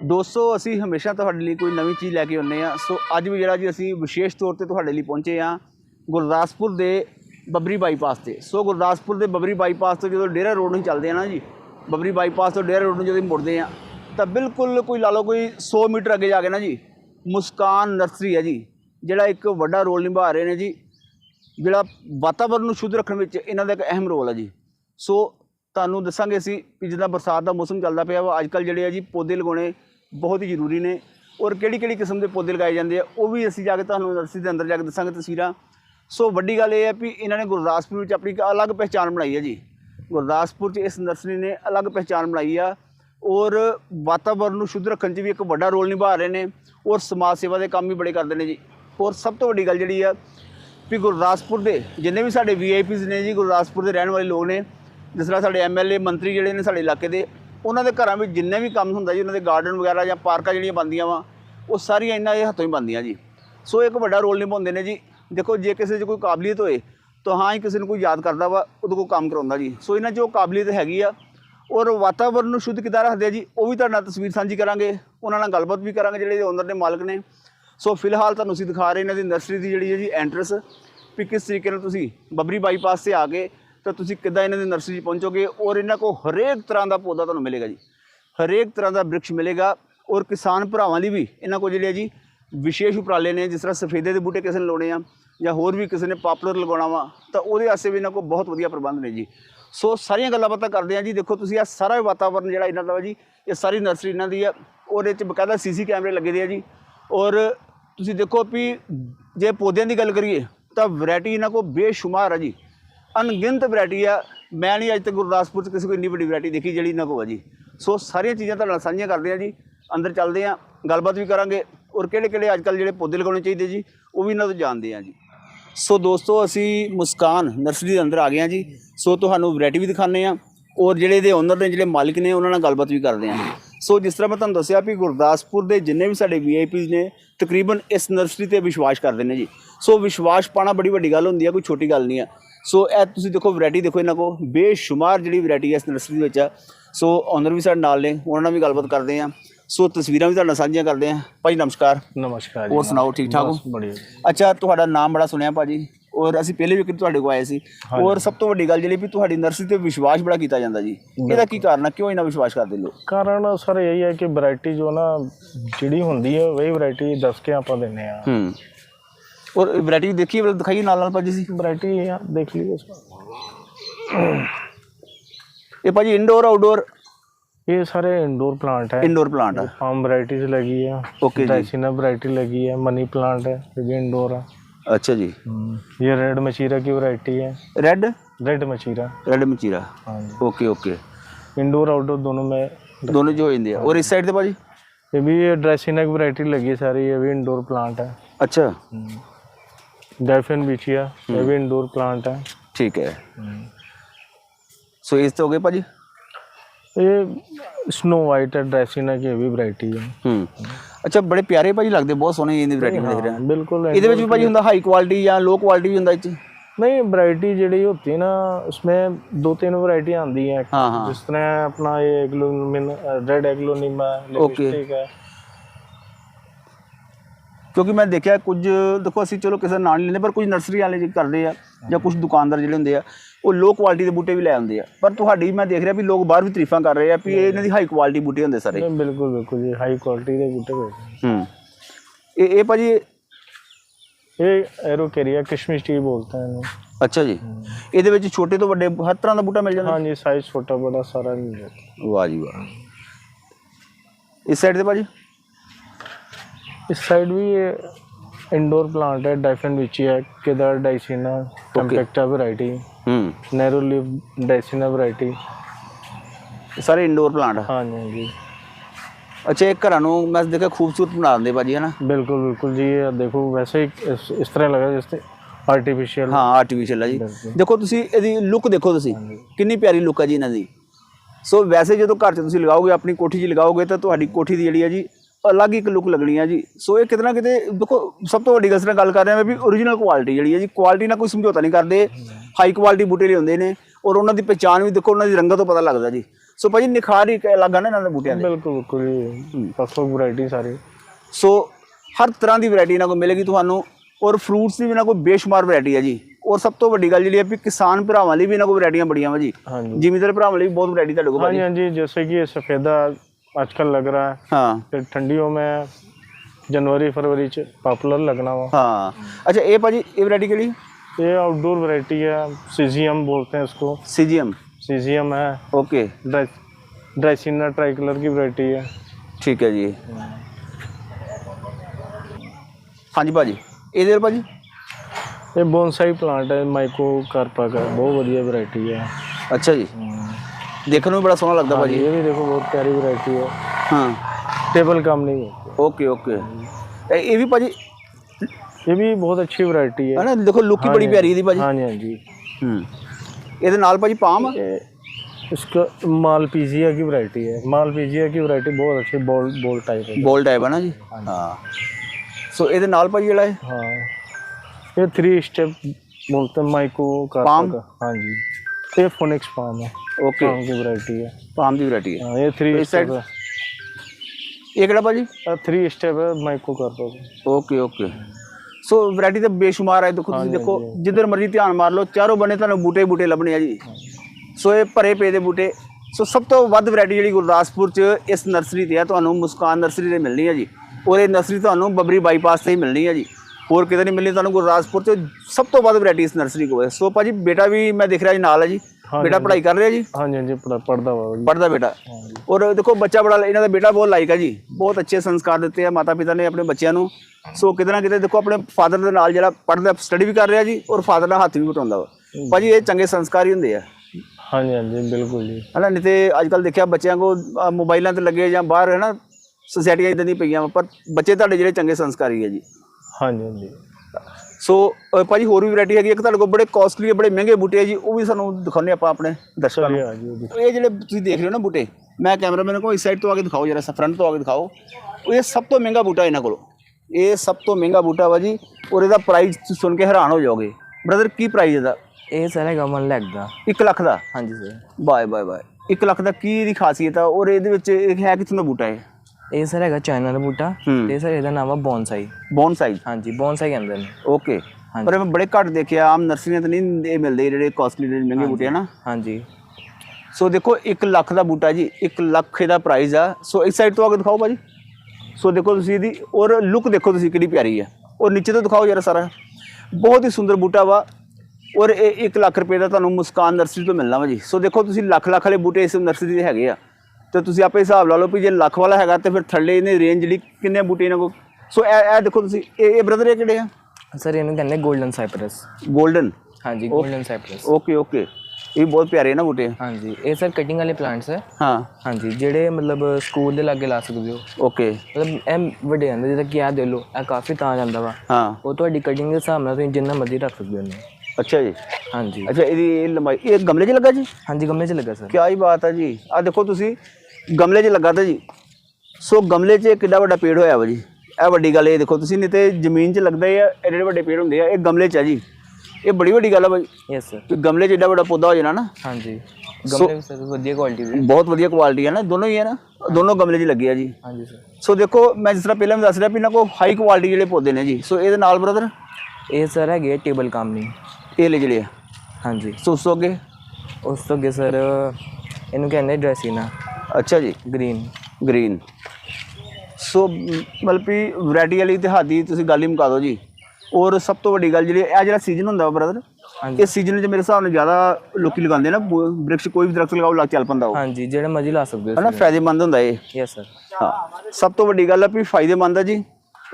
ਦੋਸਤੋ, ਅਸੀਂ ਹਮੇਸ਼ਾ ਤੁਹਾਡੇ ਲਈ ਕੋਈ ਨਵੀਂ ਚੀਜ਼ ਲੈ ਕੇ ਆਉਂਦੇ ਆ ਸੋ, ਅੱਜ ਵੀ ਜਿਹੜਾ ਜੀ ਅਸੀਂ ਵਿਸ਼ੇਸ਼ ਤੌਰ ਤੇ ਤੁਹਾਡੇ ਲਈ ਪਹੁੰਚੇ ਆ ਗੁਰਦਾਸਪੁਰ ਦੇ ਬੱਬਰੀ ਬਾਈਪਾਸ ਤੇ। ਸੋ, ਗੁਰਦਾਸਪੁਰ ਦੇ ਬੱਬਰੀ ਬਾਈਪਾਸ ਤੋਂ ਜਦੋਂ ਡੇਰਾ ਰੋਡ ਨੂੰ ਚੱਲਦੇ ਆ ਨਾ ਜੀ, ਬੱਬਰੀ ਬਾਈਪਾਸ ਤੋਂ ਡੇਰਾ ਰੋਡ ਨੂੰ ਜਦੋਂ ਮੁੜਦੇ ਆ ਤਾਂ ਬਿਲਕੁਲ ਕੋਈ ਲਾ ਲਓ ਕੋਈ 100 ਮੀਟਰ ਅੱਗੇ ਜਾ ਕੇ ਨਾ ਜੀ, ਮੁਸਕਾਨ ਨਰਸਰੀ ਹੈ ਜੀ, ਜਿਹੜਾ ਇੱਕ ਵੱਡਾ ਰੋਲ ਨਿਭਾ ਰਹੇ ਨੇ ਜੀ। ਜਿਹੜਾ ਵਾਤਾਵਰਣ ਨੂੰ ਸ਼ੁੱਧ ਰੱਖਣ ਵਿੱਚ ਇਹਨਾਂ ਦਾ ਇੱਕ ਅਹਿਮ ਰੋਲ ਹੈ ਜੀ। ਸੋ, ਤੁਹਾਨੂੰ ਦੱਸਾਂਗੇ ਅਸੀਂ ਕਿ ਜਿੱਦਾਂ ਬਰਸਾਤ ਦਾ ਮੌਸਮ ਚੱਲਦਾ ਪਿਆ ਵਾ ਅੱਜਕੱਲ ਜਿਹੜੇ ਆ ਜੀ ਪੌਦੇ ਲਗਾਉਣੇ ਬਹੁਤ ਹੀ ਜ਼ਰੂਰੀ ਨੇ ਔਰ ਕਿਹੜੀ ਕਿਹੜੀ ਕਿਸਮ ਦੇ ਪੌਦੇ ਲਗਾਏ ਜਾਂਦੇ ਆ, ਉਹ ਵੀ ਅਸੀਂ ਜਾ ਕੇ ਤੁਹਾਨੂੰ ਨਰਸਰੀ ਦੇ ਅੰਦਰ ਜਾ ਕੇ ਦੱਸਾਂਗੇ ਤਸਵੀਰਾਂ। ਸੋ ਵੱਡੀ ਗੱਲ ਇਹ ਹੈ ਵੀ ਇਹਨਾਂ ਨੇ ਗੁਰਦਾਸਪੁਰ ਵਿੱਚ ਆਪਣੀ ਇੱਕ ਅਲੱਗ ਪਹਿਚਾਣ ਬਣਾਈ ਹੈ ਜੀ। ਗੁਰਦਾਸਪੁਰ 'ਚ ਇਸ ਨਰਸਰੀ ਨੇ ਅਲੱਗ ਪਹਿਚਾਣ ਬਣਾਈ ਆ ਔਰ ਵਾਤਾਵਰਨ ਨੂੰ ਸ਼ੁੱਧ ਰੱਖਣ 'ਚ ਵੀ ਇੱਕ ਵੱਡਾ ਰੋਲ ਨਿਭਾ ਰਹੇ ਨੇ ਔਰ ਸਮਾਜ ਸੇਵਾ ਦੇ ਕੰਮ ਵੀ ਬੜੇ ਕਰਦੇ ਨੇ ਜੀ। ਔਰ ਸਭ ਤੋਂ ਵੱਡੀ ਗੱਲ ਜਿਹੜੀ ਆ ਵੀ ਗੁਰਦਾਸਪੁਰ ਦੇ ਜਿੰਨੇ ਵੀ ਸਾਡੇ ਵੀਆਈਪੀਜ਼ ਨੇ ਜੀ, ਗੁਰਦਾਸਪੁਰ ਦੇ ਰਹਿਣ ਵਾਲੇ ਲੋਕ ਨੇ, ਜਿਸ ਤਰ੍ਹਾਂ ਸਾਡੇ ਐਮਐਲਏ ਮੰਤਰੀ ਜਿਹੜੇ ਨੇ ਸਾਡੇ ਇਲਾਕੇ ਦੇ ਉਹਨਾਂ ਦੇ ਘਰਾਂ ਵਿੱਚ ਜਿੰਨੇ ਵੀ ਕੰਮ ਹੁੰਦਾ ਜੀ, ਉਹਨਾਂ ਦੇ ਗਾਰਡਨ ਵਗੈਰਾ ਜਾਂ ਪਾਰਕਾਂ ਜਿਹੜੀਆਂ ਬਣਦੀਆਂ ਵਾ, ਉਹ ਸਾਰੀਆਂ ਇਹਨਾਂ ਦੇ ਹੱਥੋਂ ਹੀ ਬਣਦੀਆਂ ਜੀ। ਸੋ ਇੱਕ ਵੱਡਾ ਰੋਲ ਨਿਭਾਉਂਦੇ ਨੇ ਜੀ। ਦੇਖੋ, ਜੇ ਕਿਸੇ 'ਚ ਕੋਈ ਕਾਬਲੀਅਤ ਹੋਏ, ਤਾਂ ਹਾਂ ਹੀ ਕਿਸੇ ਨੂੰ ਕੋਈ ਯਾਦ ਕਰਦਾ ਵਾ, ਉਹਦੇ ਕੋਲ ਕੰਮ ਕਰਾਉਂਦਾ ਜੀ। ਸੋ ਇਹਨਾਂ 'ਚ ਉਹ ਕਾਬਲੀਅਤ ਹੈਗੀ ਆ। ਔਰ ਵਾਤਾਵਰਨ ਨੂੰ ਸ਼ੁੱਧ ਕਿੱਦਾਂ ਰੱਖਦੇ ਆ ਜੀ, ਉਹ ਵੀ ਤੁਹਾਡੇ ਨਾਲ ਤਸਵੀਰ ਸਾਂਝੀ ਕਰਾਂਗੇ। ਉਹਨਾਂ ਨਾਲ ਗੱਲਬਾਤ ਵੀ ਕਰਾਂਗੇ, ਜਿਹੜੇ ਓਨਰ ਦੇ ਮਾਲਕ ਨੇ। ਸੋ ਫਿਲਹਾਲ ਤੁਹਾਨੂੰ ਅਸੀਂ ਦਿਖਾ ਰਹੇ ਇਹਨਾਂ ਦੀ ਨਰਸਰੀ ਦੀ ਜਿਹੜੀ ਹੈ ਜੀ ਐਂਟਰਸ ਵੀ ਕਿਸ ਤਰੀਕੇ ਨਾਲ ਤੁਸੀਂ ਬੱਬਰੀ ਬਾਈਪਾਸ ਤੇ ਆ ਕੇ ਤਾਂ ਤੁਸੀਂ ਕਿੱਦਾਂ ਇਹਨਾਂ ਦੀ ਨਰਸਰੀ 'ਚ ਪਹੁੰਚੋਗੇ ਔਰ ਇਹਨਾਂ ਕੋਲ ਹਰੇਕ ਤਰ੍ਹਾਂ ਦਾ ਪੌਦਾ ਤੁਹਾਨੂੰ ਮਿਲੇਗਾ ਜੀ। ਹਰੇਕ ਤਰ੍ਹਾਂ ਦਾ ਬ੍ਰਿਕਸ਼ ਮਿਲੇਗਾ ਔਰ ਕਿਸਾਨ ਭਰਾਵਾਂ ਲਈ ਵੀ ਇਹਨਾਂ ਕੋਲ ਜਿਹੜੇ ਆ ਜੀ ਵਿਸ਼ੇਸ਼ ਉਪਰਾਲੇ ਨੇ, ਜਿਸ ਤਰ੍ਹਾਂ ਸਫੇਦੇ ਦੇ ਬੂਟੇ ਕਿਸੇ ਨੇ ਲਾਉਣੇ ਆ ਜਾਂ ਹੋਰ ਵੀ ਕਿਸੇ ਨੇ ਪਾਪੂਲਰ ਲਗਾਉਣਾ ਵਾ, ਤਾਂ ਉਹਦੇ ਵਾਸਤੇ ਵੀ ਇਹਨਾਂ ਕੋਲ ਬਹੁਤ ਵਧੀਆ ਪ੍ਰਬੰਧ ਨੇ ਜੀ। ਸੋ ਸਾਰੀਆਂ ਗੱਲਾਂ ਬਾਤਾਂ ਕਰਦੇ ਆ ਜੀ। ਦੇਖੋ ਤੁਸੀਂ ਆ ਸਾਰਾ ਵਾਤਾਵਰਨ ਜਿਹੜਾ ਇਹਨਾਂ ਦਾ ਵਾ ਜੀ, ਇਹ ਸਾਰੀ ਨਰਸਰੀ ਇਹਨਾਂ ਦੀ ਆ ਉਹਦੇ 'ਚ ਬਕਾਇਦਾ ਸੀਸੀ ਕੈਮਰੇ ਲੱਗੇ ਦੇ ਆ ਜੀ। ਔਰ ਤੁਸੀਂ ਦੇਖੋ ਵੀ ਜੇ ਪੌਦਿਆਂ ਦੀ ਗੱਲ ਕਰੀਏ ਤਾਂ ਵੈਰਾਈਟੀ ਇਹਨਾਂ ਕੋਲ ਬੇਸ਼ੁਮਾਰ ਆ ਜੀ। ਅਣਗਿਣਤ ਵੈਰਾਈਟੀ ਆ। ਮੈਂ ਨਹੀਂ ਅੱਜ ਤੱਕ ਗੁਰਦਾਸਪੁਰ 'ਚ ਕਿਸੇ ਕੋਈ ਇੰਨੀ ਵੱਡੀ ਵੈਰਾਈਟੀ ਦੇਖੀ ਜਿਹੜੀ ਇਹਨਾਂ ਕੋਲ ਆ ਜੀ। ਸੋ ਸਾਰੀਆਂ ਚੀਜ਼ਾਂ ਤੁਹਾਡੇ ਨਾਲ ਸਾਂਝੀਆਂ ਕਰਦੇ ਆ ਜੀ। ਅੰਦਰ ਚੱਲਦੇ ਆ, ਗੱਲਬਾਤ ਵੀ ਕਰਾਂਗੇ। ਔਰ ਕਿਹੜੇ ਕਿਹੜੇ ਅੱਜ ਕੱਲ੍ਹ ਜਿਹੜੇ ਪੌਦੇ ਲਗਾਉਣੇ ਚਾਹੀਦੇ ਜੀ, ਉਹ ਵੀ ਇਹਨਾਂ ਤੋਂ ਜਾਣਦੇ ਆ ਜੀ। ਸੋ ਦੋਸਤੋ, ਅਸੀਂ ਮੁਸਕਾਨ ਨਰਸਰੀ ਦੇ ਅੰਦਰ ਆ ਗਏ ਆ ਜੀ। ਸੋ ਤੁਹਾਨੂੰ ਵੈਰਾਈਟੀ ਵੀ ਦਿਖਾਣੇ ਆ। ਔਰ ਜਿਹੜੇ ਇਹਦੇ ਓਨਰ ਨੇ, ਜਿਹੜੇ ਮਾਲਕ ਨੇ, ਉਹਨਾਂ ਨਾਲ ਗੱਲਬਾਤ ਵੀ ਕਰਦੇ ਆ। ਸੋ ਜਿਸ ਤਰ੍ਹਾਂ ਮੈਂ ਤੁਹਾਨੂੰ ਦੱਸਿਆ ਵੀ ਗੁਰਦਾਸਪੁਰ ਦੇ ਜਿੰਨੇ ਵੀ ਸਾਡੇ ਵੀਆਈਪੀਜ਼ ਨੇ, ਤਕਰੀਬਨ ਇਸ ਨਰਸਰੀ ਤੇ ਵਿਸ਼ਵਾਸ ਕਰਦੇ ਨੇ ਜੀ। ਸੋ ਵਿਸ਼ਵਾਸ ਪਾਣਾ ਬੜੀ ਵੱਡੀ ਗੱਲ ਹੁੰਦੀ ਆ, ਕੋਈ ਛੋਟੀ ਗੱਲ ਨਹੀਂ ਆ। ਸੋ ਇਹ ਤੁਸੀਂ ਦੇਖੋ ਵੈਰਾਈਟੀ ਦੇਖੋ ਇਹਨਾਂ ਕੋਲ। ਬੇਸ਼ੁਮਾਰ ਜਿਹੜੀ ਵੈਰਾਈਟੀ ਹੈ ਇਸ ਨਰਸਰੀ ਦੇ ਵਿੱਚ। ਆ ਸੋ ਓਨਰ ਵੀ ਸਾਡੇ ਨਾਲ ਨੇ ਉਹਨਾਂ ਨਾਲ ਵੀ ਗੱਲਬਾਤ ਕਰਦੇ ਆ ਸੋ ਤਸਵੀਰਾਂ ਵੀ ਤੁਹਾਡੇ ਨਾਲ ਸਾਂਝੀਆਂ ਕਰਦੇ ਆ ਭਾਈ ਨਮਸਕਾਰ। ਨਮਸਕਾਰ ਜੀ ਹੋਰ ਸੁਣਾਓ ਠੀਕ ਠਾਕ ਹੋ? ਬੜੀ ਅੱਛਾ ਤੁਹਾਡਾ ਨਾਮ ਬੜਾ ਸੁਣਿਆ ਭਾਜੀ। ਔਰ ਅਸੀਂ ਪਹਿਲੇ ਵੀ ਕਿਤੇ ਤੁਹਾਡੇ ਕੋਲ ਆਏ ਸੀ। ਔਰ ਸਭ ਤੋਂ ਵੱਡੀ ਗੱਲ ਜਿਹੜੀ ਵੀ ਤੁਹਾਡੀ ਨਰਸਰੀ ਤੇ ਵਿਸ਼ਵਾਸ ਬੜਾ ਕੀਤਾ ਜਾਂਦਾ ਜੀ। ਇਹਦਾ ਕੀ ਕਾਰਨ ਹੈ ਕਿਉਂ ਇਹਨਾਂ ਵਿਸ਼ਵਾਸ ਕਰਦੇ ਲੋਕ? ਕਾਰਨ ਸਰ ਇਹ ਹੈ ਕਿ ਵੈਰਾਈਟੀ ਜੋ ਨਾ ਜਿਹੜੀ ਹੁੰਦੀ ਹੈ ਵਹੀ ਵੈਰਾਈਟੀ ਦੱਸ ਕੇ ਆਪਾਂ ਦਿੰਨੇ ਆ ਹੂੰ ਔਰ ਵੈਰਾਈਟੀ ਦੇਖੀ ਵੇ ਦਿਖਾਈ ਨਾਲ ਨਾਲ ਭਾਜੀ ਸੀ ਵੈਰਾਈਟੀ ਦੇਖ ਲਈ ਇਸ ਇਹ ਭਾਜੀ ਇੰਡੋਰ ਆਊਟਡੋਰ ये सारे इंडोर प्लांट है ਇੰਡੋਰ ਪਲਾਂਟ ਆ फार्म वैरायटीज लगी है ओके जी। डाइसिना वैरायटी लगी है मनी प्लांट है ये भी इंडोर है ਅੱਛਾ ਜੀ ये रेड मचीरा की वैरायटी है ਰੈੱਡ रेड मचीरा ਰੈੱਡ ਮਚੀਰਾ हाँ जी ਓਕੇ ਓਕੇ इंडोर आउटडोर दोनों में ਦੋਨੋਂ ਜੋ ਹੋ ਜਾਂਦੇ ਆ ਔਰ ਇਸ ਸਾਈਡ ਤੇ ਭਾਜੀ ये भी ये ड्रेसिना की वैरायटी लगी है सारी ये भी इंडोर प्लांट है ਅੱਛਾ डेफिन बिछिया ये भी इंडोर प्लांट है ਠੀਕ ਹੈ ਸੋ ਇਸ ਤੇ ਹੋ ਗਏ ਭਾਜੀ ये स्नो वाइट है ड्रेसिना की ये भी वैरायटी है ਹੂੰ ਅੱਛਾ ਬੜੇ ਪਿਆਰੇ ਭਾਜੀ ਲੱਗਦੇ ਬਹੁਤ ਸੋਹਣੇ ਇਹਦੀ ਵੈਰਾਈਟੀ ਮੈਂ ਦੇਖ ਰਿਹਾ बिल्कुल ਇਹਦੇ ਵਿੱਚ ਵੀ ਭਾਜੀ ਹੁੰਦਾ ਹਾਈ ਕੁਆਲਿਟੀ ਜਾਂ ਲੋ ਕੁਆਲਿਟੀ ਵੀ ਹੁੰਦਾ ਇਹ 'ਚ नहीं वैरायटी जड़ी होती है ना उसमें दो तीन वैरायटी आती हैं हाँ हाँ जिस तरह अपना ये एग्लोनिम रेड एग्लोनिम है लिपस्टिक है ਕਿਉਂਕਿ ਮੈਂ ਦੇਖਿਆ ਕੁਝ ਦੇਖੋ ਅਸੀਂ ਚਲੋ ਕਿਸੇ ਨਾਂ ਨਹੀਂ ਲੈਂਦੇ ਪਰ ਕੁਝ ਨਰਸਰੀ ਵਾਲੇ ਜੀ ਕਰਦੇ ਆ ਜਾਂ ਕੁਝ ਦੁਕਾਨਦਾਰ ਜਿਹੜੇ ਹੁੰਦੇ ਆ ਉਹ ਲੋ ਕੁਆਲਿਟੀ ਦੇ ਬੂਟੇ ਵੀ ਲੈ ਆਉਂਦੇ ਆ। ਪਰ ਤੁਹਾਡੀ ਮੈਂ ਦੇਖ ਰਿਹਾ ਵੀ ਲੋਕ ਬਾਹਰ ਵੀ ਤਰੀਫਾਂ ਕਰ ਰਹੇ ਆ ਵੀ ਇਹਨਾਂ ਦੀ ਹਾਈ ਕੁਆਲਿਟੀ ਬੂਟੇ ਹੁੰਦੇ ਸਾਰੇ। ਬਿਲਕੁਲ ਬਿਲਕੁਲ ਜੀ ਹਾਈ ਕੁਆਲਿਟੀ ਦੇ ਬੂਟੇ ਹੋਏ ਹੂੰ। ਇਹ ਇਹ ਭਾਜੀ ਇਹ ਐਰੋਕੇਰੀਆ ਕਿਸ਼ਮਿਸ਼ ਟੀ ਬੋਲਦੇ ਆ ਇਹਨੂੰ। ਅੱਛਾ ਜੀ। ਇਹਦੇ ਵਿੱਚ ਛੋਟੇ ਤੋਂ ਵੱਡੇ ਹਰ ਤਰ੍ਹਾਂ ਦਾ ਬੂਟਾ ਮਿਲ ਜਾਂਦਾ? ਹਾਂਜੀ ਸਾਈਜ਼ ਛੋਟਾ ਬੜਾ ਸਾਰਾ ਵਾਹ ਜੀ ਵਾਹ। ਇਸ ਸਾਈਡ ਤੇ ਭਾਜੀ? इस साइड भी ये इंडोर प्लांट है डाइफन विची है केदार डाइसिना कम्पेक्टा वैरायटी ਹੂੰ नैरो लिव डाइसिना वैरायटी ਇਹ ਸਾਰੇ ਇੰਡੋਰ ਪਲਾਂਟ ਆ हाँ जी हाँ जी ਅੱਛਾ ਇਹ ਘਰਾਂ ਨੂੰ ਮੈਂ ਦੇਖਿਆ ਖੂਬਸੂਰਤ ਬਣਾ ਦਿੰਦੇ ਭਾਜੀ ਹਨਾ बिल्कुल बिल्कुल जी ये देखो वैसे ही इस, इस तरह लगा जैसे आर्टिफिशियल ਹਾਂ ਆਰਟੀਫੀਸ਼ੀਅਲ ਆ ਜੀ ਦੇਖੋ ਤੁਸੀਂ ਇਹਦੀ ਲੁੱਕ ਦੇਖੋ ਤੁਸੀਂ ਕਿੰਨੀ ਪਿਆਰੀ ਲੁੱਕ ਆ ਜੀ ਇਹਨਾਂ ਦੀ ਸੋ ਵੈਸੇ ਜਦੋਂ ਘਰ 'ਚ ਤੁਸੀਂ ਲਗਾਓਗੇ ਆਪਣੀ ਕੋਠੀ 'ਚ ਲਗਾਓਗੇ ਤਾਂ ਤੁਹਾਡੀ ਕੋਠੀ ਦੀ ਜਿਹੜੀ ਆ ਜੀ ਅਲੱਗ ਇੱਕ ਲੁੱਕ ਲੱਗਣੀ ਆ ਜੀ। ਸੋ ਇਹ ਕਿਤਨਾ ਕਿਤੇ ਦੇਖੋ ਸਭ ਤੋਂ ਵੱਡੀ ਗੱਲ ਨਾਲ ਗੱਲ ਕਰ ਰਹੇ ਹਾਂ ਵੀ origignal ਕੁਆਲਿਟੀ ਜਿਹੜੀ ਹੈ ਜੀ ਕੁਆਲਿਟੀ ਨਾਲ ਕੋਈ ਸਮਝੌਤਾ ਨਹੀਂ ਕਰਦੇ। ਹਾਈ ਕੁਆਲਿਟੀ ਬੂਟੇ ਲਿਆਉਂਦੇ ਨੇ ਔਰ ਉਹਨਾਂ ਦੀ ਪਛਾਣ ਵੀ ਦੇਖੋ ਉਹਨਾਂ ਦੀ ਰੰਗਾਂ ਤੋਂ ਪਤਾ ਲੱਗਦਾ ਜੀ। ਸੋ ਭਾਜੀ ਨਿਖਾਰ ਹੀ ਅਲੱਗ ਆ ਨਾ ਇਹਨਾਂ ਦੇ ਬੂਟੇ ਦੇ। ਬਿਲਕੁਲ ਬਿਲਕੁਲ ਫਸਲ ਵੈਰਾਈਟੀ ਸਾਰੇ। ਸੋ ਹਰ ਤਰ੍ਹਾਂ ਦੀ ਵੈਰਾਈਟੀ ਇਹਨਾਂ ਕੋਲ ਮਿਲੇਗੀ ਤੁਹਾਨੂੰ ਔਰ ਫਰੂਟਸ ਦੀ ਵੀ ਇਹਨਾਂ ਕੋਲ ਬੇਸ਼ੁਮਾਰ ਵੈਰਾਈਟੀ ਆ ਜੀ। ਔਰ ਸਭ ਤੋਂ ਵੱਡੀ ਗੱਲ ਜਿਹੜੀ ਆ ਵੀ ਕਿਸਾਨ ਭਰਾਵਾਂ ਲਈ ਵੀ ਇਹਨਾਂ ਕੋਲ ਵੈਰਾਈਟੀਆਂ ਬੜੀਆਂ ਵਾ ਜੀ। ਜ਼ਿਮੀਦਾਰ ਭਰਾਵਾਂ ਲਈ ਬਹੁਤ ਵੈਰਾਈਟੀ ਤੁਹਾਡੇ ਕੋਲ ਭਾਜੀ। ਹਾਂਜੀ ਜਿਵੇਂ ਕਿ ਸਫੇਦਾ आजकल लग रहा है ਹਾਂ फिर ठंडियों में जनवरी फरवरी च पॉपुलर लगना हुआ ਹਾਂ ਅੱਛਾ ਇਹ ਭਾਜੀ ਇਹ ਵੈਰਾਈਟੀ ਕਿਹੜੀ ये आउटडोर वैरायटी है सीजियम बोलते हैं इसको ਸੀਜੀਐਮ सीजियम है ਓਕੇ ड्राई ड्राइसिना ट्राई कलर की वैरायटी है ਠੀਕ ਹੈ ਜੀ ਹਾਂਜੀ ਭਾਜੀ ਇਹਦੇ ਨਾਲ ਭਾਜੀ ये बोनसाई प्लांट है माइको कार्पा का बहुत बढ़िया वैरायटी है ਅੱਛਾ ਜੀ ਦੇਖਣ ਨੂੰ ਵੀ ਬੜਾ ਸੋਹਣਾ ਲੱਗਦਾ हाँ जी, ਭਾਜੀ ये भी देखो बहुत प्यारी वैरायटी है ਹਾਂ टेबल काम नहीं है ਓਕੇ ਓਕੇ ਇਹ ਇਹ ਵੀ ਭਾਜੀ ये भी बहुत अच्छी वैरायटी है ਹੈ ਨਾ ਦੇਖੋ ਲੁੱਕ ਹੀ ਬੜੀ ਪਿਆਰੀ ਇਹਦੀ ਭਾਜੀ हाँ जी हाँ जी ਹੂੰ ਇਹਦੇ ਨਾਲ ਭਾਜੀ ਪਾਮ ਆ? ये इसका मालपीजिया की वैरायटी है मालपीजिया की वैरायटी बहुत अच्छी बॉल बॉल टाइप है ਬੋਲ ਟਾਈਪ ਹੈ ਨਾ ਜੀ ਹਾਂ ਸੋ ਇਹਦੇ ਨਾਲ ਭਾਜੀ ਜਿਹੜਾ ਹੈ हाँ ये थ्री स्टेप बोलते हैं माइको का Palm? हाँ जी ये फोनिक्स पाम है ਓਕੇ पाम की वैरायटी है ਪਾਮ ਦੀ ਵੈਰਾਈਟੀ ਹੈ हाँ ये थ्री इस side? स्टेप है ਇਹ ਕਿਹੜਾ ਭਾਜੀ थ्री स्टेप है माइको कार्पा का ਓਕੇ ਓਕੇ ਸੋ ਵੈਰਾਈਟੀ ਤਾਂ ਬੇਸ਼ੁਮਾਰ ਹੈ ਦੇਖੋ ਤੁਸੀਂ ਦੇਖੋ ਜਿੱਧਰ ਮਰਜ਼ੀ ਧਿਆਨ ਮਾਰ ਲਓ ਚਾਰੋਂ ਬਨੇ ਤੁਹਾਨੂੰ ਬੂਟੇ ਹੀ ਬੂਟੇ ਲੱਭਣੇ ਆ ਜੀ ਸੋ ਇਹ ਭਰੇ ਪਏ ਦੇ ਬੂਟੇ ਸੋ ਸਭ ਤੋਂ ਵੱਧ ਵੈਰਾਈਟੀ ਜਿਹੜੀ ਗੁਰਦਾਸਪੁਰ ਚ ਇਸ ਨਰਸਰੀ ਤੇ ਆ ਤੁਹਾਨੂੰ ਮੁਸਕਾਨ ਨਰਸਰੀ ਤੇ ਮਿਲਣੀ ਹੈ ਜੀ ਔਰ ਇਹ ਨਰਸਰੀ ਤੁਹਾਨੂੰ ਬਬਰੀ ਬਾਈਪਾਸ ਤੇ ਹੀ ਮਿਲਣੀ ਹੈ ਜੀ ਹੋਰ ਕਿਤੇ ਨਹੀਂ ਮਿਲਣੀ ਤੁਹਾਨੂੰ ਗੁਰਦਾਸਪੁਰ ਚ ਸਭ ਤੋਂ ਵੱਧ ਵੈਰਾਈਟੀ ਇਸ ਨਰਸਰੀ ਕੋਲ ਹੈ ਸੋ ਭਾਜੀ ਬੇਟਾ ਵੀ ਮੈਂ ਦੇਖ ਰਿਹਾ ਜੀ ਨਾਲ ਹੈ ਜੀ ਬੇਟਾ ਪੜ੍ਹਾਈ ਕਰ ਰਿਹਾ ਜੀ? ਹਾਂਜੀ ਹਾਂਜੀ ਪੜ੍ਹਦਾ ਵਾ ਜੀ। ਬੇਟਾ। ਔਰ ਦੇਖੋ ਬੱਚਾ ਬੜਾ ਇਹਨਾਂ ਦਾ ਬੇਟਾ ਬਹੁਤ ਲਾਇਕ ਹੈ ਜੀ। ਬਹੁਤ ਅੱਛੇ ਸੰਸਕਾਰ ਦਿੱਤੇ ਆ ਮਾਤਾ ਪਿਤਾ ਨੇ ਆਪਣੇ ਬੱਚਿਆਂ ਨੂੰ। ਸੋ ਕਿਤੇ ਨਾ ਕਿਤੇ ਦੇਖੋ ਆਪਣੇ ਫਾਦਰ ਦੇ ਨਾਲ ਜਿਹੜਾ ਪੜ੍ਹਦਾ ਸਟੱਡੀ ਵੀ ਕਰ ਰਿਹਾ ਜੀ ਔਰ ਫਾਦਰ ਦਾ ਹੱਥ ਵੀ ਵਟਾਉਂਦਾ ਵਾ। ਭਾਜੀ ਇਹ ਚੰਗੇ ਸੰਸਕਾਰ ਹੀ ਹੁੰਦੇ ਆ। ਹਾਂਜੀ ਹਾਂਜੀ ਬਿਲਕੁਲ ਜੀ। ਹਨਾ ਨਹੀਂ ਤੇ ਅੱਜ ਕੱਲ ਦੇਖਿਆ ਬੱਚਿਆਂ ਕੋ ਮੋਬਾਈਲਾਂ ਤੇ ਲੱਗੇ ਜਾਂ ਬਾਹਰ ਹੈ ਨਾ ਸੋਸਾਇਟੀਆਂ ਇਦਾਂ ਦੀ ਪਈਆਂ ਪਰ ਬੱਚੇ ਤੁਹਾਡੇ ਜਿਹੜੇ ਚੰਗੇ ਸੰਸਕਾਰੀ ਹੈ ਜੀ। ਹਾਂਜੀ ਹਾਂਜੀ। ਸੋ ਅ, ਭਾਜੀ ਹੋਰ ਵੀ ਵੈਰਾਈਟੀ ਹੈਗੀ ਇੱਕ ਤੁਹਾਡੇ ਕੋਲ ਬੜੇ ਕਾਸਟਲੀ ਬੜੇ ਮਹਿੰਗੇ ਬੂਟੇ ਆ ਜੀ ਉਹ ਵੀ ਸਾਨੂੰ ਦਿਖਾਉਂਦੇ ਆਪਾਂ ਆਪਣੇ ਦਰਸ਼ਕਾਂ ਨੂੰ। ਆ ਇਹ ਜਿਹੜੇ ਤੁਸੀਂ ਦੇਖ ਰਹੇ ਹੋ ਨਾ ਬੂਟੇ ਮੈਂ ਕੈਮਰਾਮੈਨ ਕੋਲ ਇਸ ਸਾਈਡ ਤੋਂ ਆ ਕੇ ਦਿਖਾਓ ਜਰਾ ਫਰੰਟ ਤੋਂ ਆ ਕੇ ਦਿਖਾਓ। ਉਹ ਇਹ ਸਭ ਤੋਂ ਮਹਿੰਗਾ ਬੂਟਾ ਇਹਨਾਂ ਕੋਲੋਂ। ਇਹ ਸਭ ਤੋਂ ਮਹਿੰਗਾ ਬੂਟਾ ਵਾ ਜੀ ਔਰ ਇਹਦਾ ਪ੍ਰਾਈਸ ਸੁਣ ਕੇ ਹੈਰਾਨ ਹੋ ਜਾਓਗੇ। ਬ੍ਰਦਰ ਕੀ ਪ੍ਰਾਈਸ ਇਹਦਾ? ਇਹ ਸਰ ਹੈਗਾ ਮਨ ਲੱਗਦਾ 1 ਲੱਖ ਦਾ? ਹਾਂਜੀ sir. Bye bye bye 1 lakh ਦਾ ਕੀ ਦੀ ਖਾਸੀਅਤ ਆ ਔਰ ਇਹਦੇ ਵਿੱਚ ਇਹ ਹੈ ਕਿਥੋਂ ਦਾ ਬੂਟਾ ਹੈ ਇਹ ਸਰ ਹੈਗਾ ਚਾਈਨਾ ਦਾ ਬੂਟਾ। ਤੇ ਸਰ ਇਹਦਾ ਨਾਮ ਆ ਬੌਨਸਾਈ। ਬੋਨ ਸਾਈਜ਼ ਹਾਂਜੀ ਬੌਨਸਾਈ ਕਹਿੰਦੇ ਨੇ। ਓਕੇ। ਪਰ ਮੈਂ ਬੜੇ ਘੱਟ ਦੇਖਿਆ ਆਮ ਨਰਸਰੀਆਂ ਤੇ ਨਹੀਂ ਇਹ ਮਿਲਦੇ ਜਿਹੜੇ ਕਾਸਟਲੀ ਜਿਹੜੇ ਮਹਿੰਗੇ ਬੂਟੇ ਆ ਨਾ। ਹਾਂਜੀ ਸੋ ਦੇਖੋ 1 ਲੱਖ ਦਾ ਬੂਟਾ ਜੀ 1 ਲੱਖ ਇਹਦਾ ਪ੍ਰਾਈਸ ਆ। ਸੋ ਇਸ ਸਾਈਡ ਤੋਂ ਆ ਕੇ ਦਿਖਾਓ ਭਾਜੀ। ਸੋ ਦੇਖੋ ਤੁਸੀਂ ਇਹਦੀ ਔਰ ਲੁੱਕ ਦੇਖੋ ਤੁਸੀਂ ਕਿੰਨੀ ਪਿਆਰੀ ਆ। ਔਰ ਨੀਚੇ ਤੋਂ ਦਿਖਾਓ ਜਰਾ ਸਾਰਾ। ਬਹੁਤ ਹੀ ਸੁੰਦਰ ਬੂਟਾ ਵਾ। ਔਰ ਇਹ 1 ਲੱਖ ਰੁਪਏ ਦਾ ਤੁਹਾਨੂੰ ਮੁਸਕਾਨ ਨਰਸਰੀ ਤੋਂ ਮਿਲਣਾ ਵਾ ਜੀ। ਸੋ ਦੇਖੋ ਤੁਸੀਂ ਲੱਖ ਲੱਖ ਵਾਲੇ ਬੂਟੇ ਇਸ ਨਰਸਰੀ ਦੇ ਹੈਗੇ ਆ। ਤੇ ਤੁਸੀਂ ਆਪੇ ਹਿਸਾਬ ਲਾ ਲਓ ਵੀ ਜੇ ਲੱਖ ਵਾਲਾ ਹੈਗਾ ਤੇ ਫਿਰ ਥੱਲੇ ਇਹਨੇ ਰੇਂਜ ਲਈ ਕਿੰਨੇ ਬੂਟੇ ਇਹਨਾਂ ਕੋ ਸੋ ਇਹ ਇਹ ਦੇਖੋ ਤੁਸੀਂ ਇਹ ਇਹ ਬ੍ਰਦਰ ਇਹ ਕਿਹੜੇ ਆ? ਸਰ ਇਹਨੂੰ ਕਹਿੰਦੇ ਗੋਲਡਨ ਸਾਈਪਰਸ ਗੋਲਡਨ ਹਾਂਜੀ ਗੋਲਡਨ ਸਾਈਪਰਸ ਓਕੇ ਓਕੇ ਇਹ ਬਹੁਤ ਪਿਆਰੇ ਨਾ ਬੂਟੇ। ਹਾਂਜੀ ਇਹ ਸਰ ਕਟਿੰਗ ਵਾਲੇ ਪਲਾਂਟਸ ਹੈ ਹਾਂ। ਹਾਂਜੀ ਜਿਹੜੇ ਮਤਲਬ ਸਕੂਲ ਦੇ ਲਾਗੇ ਲਾ ਸਕਦੇ ਹੋ। ਓਕੇ ਮਤਲਬ ਇਹ ਵੱਡੇ ਹੁੰਦੇ ਜਿੱਦਾਂ ਕਿ ਆ ਦੇ ਲੋ ਇਹ ਕਾਫੀ ਤਾਂ ਜਾਂਦਾ ਵਾ। ਹਾਂ। ਉਹ ਤੁਹਾਡੀ ਕਟਿੰਗ ਦੇ ਹਿਸਾਬ ਨਾਲ ਤੁਸੀਂ ਜਿੰਨਾ ਮਰਜ਼ੀ ਰੱਖ ਸਕਦੇ ਹੋ ਅੱਛਾ ਜੀ। ਹਾਂਜੀ। ਅੱਛਾ ਇਹਦੀ ਲੰਬਾਈ ਇਹ ਗਮਲੇ 'ਚ ਲੱਗਾ ਜੀ? ਹਾਂਜੀ ਗਮਲੇ 'ਚ ਲੱਗਾ ਸਰ। ਕੀ ਬਾਤ ਆ ਜੀ। ਆ ਦੇਖੋ ਤੁਸੀਂ ਗਮਲੇ 'ਚ ਲੱਗਾ ਤਾ ਜੀ। ਸੋ ਗਮਲੇ 'ਚ ਕਿੱਡਾ ਵੱਡਾ ਪੇੜ ਹੋਇਆ ਵਾ ਜੀ। ਇਹ ਵੱਡੀ ਗੱਲ ਇਹ ਦੇਖੋ ਤੁਸੀਂ ਨਹੀਂ ਤੇ ਜ਼ਮੀਨ 'ਚ ਲੱਗਦਾ ਹੀ ਆ ਐਡੇ ਵੱਡੇ ਪੇੜ ਹੁੰਦੇ ਆ ਇਹ ਗਮਲੇ 'ਚ ਆ ਜੀ। ਇਹ ਬੜੀ ਵੱਡੀ ਗੱਲ ਆ ਬਾਈ। ਯੈਸ ਸਰ ਕਿ ਗਮਲੇ 'ਚ ਏਡਾ ਵੱਡਾ ਪੌਦਾ ਹੋ ਜਾਣਾ ਨਾ। ਹਾਂਜੀ। ਗਮਲੇ ਵੀ ਸਰ ਵਧੀਆ ਕੁਆਲਿਟੀ ਦੇ। ਬਹੁਤ ਵਧੀਆ ਕੁਆਲਿਟੀ ਹੈ ਨਾ ਦੋਨੋਂ ਹੀ ਹੈ ਨਾ ਦੋਨੋਂ ਗਮਲੇ 'ਚ ਲੱਗੇ ਆ ਜੀ। ਹਾਂਜੀ ਸਰ ਸੋ ਦੇਖੋ ਮੈਂ ਜਿਸ ਤਰ੍ਹਾਂ ਪਹਿਲਾਂ ਵੀ ਦੱਸ ਰਿਹਾ ਵੀ ਇਹਨਾਂ ਕੋਲ ਹਾਈ ਕੁਆਲਿਟੀ ਜਿਹੜੇ ਪੌਦੇ ਨੇ ਜੀ। ਸੋ ਇਹਦੇ ਨਾਲ ਬ੍ਰਦਰ ਇਹ ਸਰ ਹੈਗੇ ਟੇਬਲ ਕਾਮਨੀ ਇਹ ਲੈ ਜਿਹੜੇ ਆ। ਹਾਂਜੀ। ਸੋ ਉਸ ਤੋਂ ਅੱਗੇ? ਉਸ ਤੋਂ ਅੱਗੇ ਸਰ ਇਹਨੂੰ ਕਹਿੰਦੇ ਡਰੈਸੀਨਾ। ਅੱਛਾ ਜੀ। ਗ੍ਰੀਨ ਗ੍ਰੀਨ ਸੋ ਮਤਲਬ ਵੀ ਵੈਰਾਈਟੀ ਵਾਲੀ ਤੇ ਹਾਦੀ ਤੁਸੀਂ ਗੱਲ ਹੀ ਮੁਕਾ ਦਿਓ ਜੀ। ਔਰ ਸਭ ਤੋਂ ਵੱਡੀ ਗੱਲ ਜਿਹੜੀ ਇਹ ਜਿਹੜਾ ਸੀਜ਼ਨ ਹੁੰਦਾ ਵਾ ਬ੍ਰਦਰ ਹਾਂਜੀ। ਇਸ ਸੀਜ਼ਨ 'ਚ ਮੇਰੇ ਹਿਸਾਬ ਨਾਲ ਜ਼ਿਆਦਾ ਲੋਕੀ ਲਗਾਉਂਦੇ ਨਾ ਬ੍ਰਿਕਸ਼ ਕੋਈ ਵੀ ਦਰਖਤ ਲਗਾਓ ਲੱਗ ਚੱਲ ਪੈਂਦਾ ਉਹ। ਹਾਂਜੀ ਜਿਹੜਾ ਮਰਜ਼ੀ ਲਾ ਸਕਦੇ ਹੋ ਹਨਾ ਫਾਇਦੇਮੰਦ ਹੁੰਦਾ ਇਹ। ਯੈਸ ਸਰ ਹਾਂ। ਸਭ ਤੋਂ ਵੱਡੀ ਗੱਲ ਆ ਵੀ ਫਾਇਦੇਮੰਦ ਆ ਜੀ।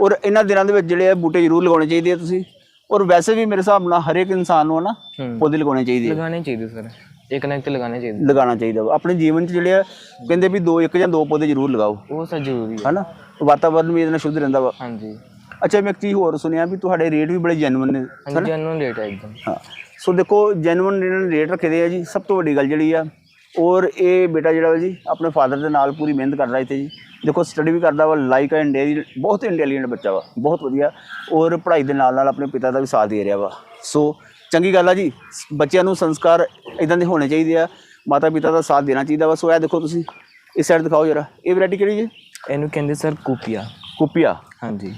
ਔਰ ਇਹਨਾਂ ਦਿਨਾਂ ਦੇ ਵਿੱਚ ਜਿਹੜੇ ਆ ਬੂਟੇ ਜ਼ਰੂਰ ਲਗਾਉਣੇ ਚਾਹੀਦੇ ਆ ਤੁਸੀਂ। ਔਰ ਵੈਸੇ ਵੀ ਮੇਰੇ ਹਿਸਾਬ ਨਾਲ ਹਰੇਕ ਇਨਸਾਨ ਨੂੰ ਨਾ ਹੂੰ। ਪੌਦੇ ਲਗਾਉਣੇ ਚਾਹੀਦੇ ਆ। ਲਗਾਣੇ ਚਾਹੀਦੇ ਸਰ ਇੱਕ ਨਾ ਇੱਕ ਤੇ ਲਗਾਣੇ ਚਾਹੀਦੇ। ਲਗਾਉਣਾ ਚਾਹੀਦਾ ਵਾ। ਆਪਣੇ ਜੀਵਨ 'ਚ ਜਿਹੜੇ ਆ ਕਹਿੰਦੇ ਵੀ ਦੋ ਇੱਕ ਜਾਂ ਦੋ ਪੌਦੇ ਜ਼ਰੂਰ ਲਗਾਓ। ਉਹ ਸਰ ਜ਼ਰੂਰੀ ਹੈ ਹਨਾ? ਵਾਤਾਵਰਨ ਵੀ ਇਹਦੇ ਨਾਲ ਸ਼ੁੱਧ ਰਹਿੰਦਾ ਵਾ। ਹਾਂਜੀ। ਅੱਛਾ ਮੈਂ ਇੱਕ ਚੀਜ਼ ਹੋਰ ਸੁਣਿਆ ਵੀ ਤੁਹਾਡੇ ਰੇਟ ਵੀ ਬੜੇ ਜੈਨੂਇਨ ਨੇ। ਹਾਂਜੀ ਜੈਨੂਨ ਰੇਟ ਹੈ ਇੱਕਦਮ। ਹਾਂ। ਸੋ ਦੇਖੋ ਜੈਨੂਇਨ ਇਹਨਾਂ ਨੇ ਰੇਟ ਰੱਖੇ ਦੇ ਆ ਜੀ ਸਭ ਤੋਂ ਵੱਡੀ ਗੱਲ ਜਿਹੜੀ ਆ ਔਰ ਇਹ ਬੇਟਾ ਜਿਹੜਾ ਵਾ ਜੀ ਆਪਣੇ ਫਾਦਰ ਦੇ ਨਾਲ ਪੂਰੀ ਮਿਹਨਤ ਕਰਦਾ ਇੱਥੇ ਜੀ। ਦੇਖੋ ਸਟੱਡੀ ਵੀ ਕਰਦਾ ਵਾ ਲਾਈਕ ਆ ਇੰਟੈਲੀ ਬਹੁਤ ਇੰਟੈਲੀਜੈਂਟ ਬੱਚਾ ਵਾ ਬਹੁਤ ਵਧੀਆ। ਔਰ ਪੜ੍ਹਾਈ ਦੇ ਨਾਲ ਨਾਲ ਆਪਣੇ ਪਿਤਾ ਦਾ ਵੀ ਸਾਥ ਦੇ ਰਿਹਾ ਵਾ। ਸੋ ਚੰਗੀ ਗੱਲ ਆ ਜੀ। ਬੱਚਿਆਂ ਨੂੰ ਸੰਸਕਾਰ ਇਦਾਂ ਦੇ ਹੋਣੇ ਚਾਹੀਦੇ ਆ। ਮਾਤਾ ਪਿਤਾ ਦਾ ਸਾਥ ਦੇਣਾ ਚਾਹੀਦਾ ਵਾ। ਸੋ ਇਹ ਦੇਖੋ ਤੁਸੀਂ ਇਸ ਸਾਈਡ ਦਿਖਾਓ ਜਰਾ। ਇਹ ਵੈਰਾਈਟੀ ਕਿਹੜੀ ਜੀ? ਇਹਨੂੰ ਕਹਿੰਦੇ ਸਰ ਕੂਪੀਆ। ਕੁਪੀਆ। ਹਾਂਜੀ।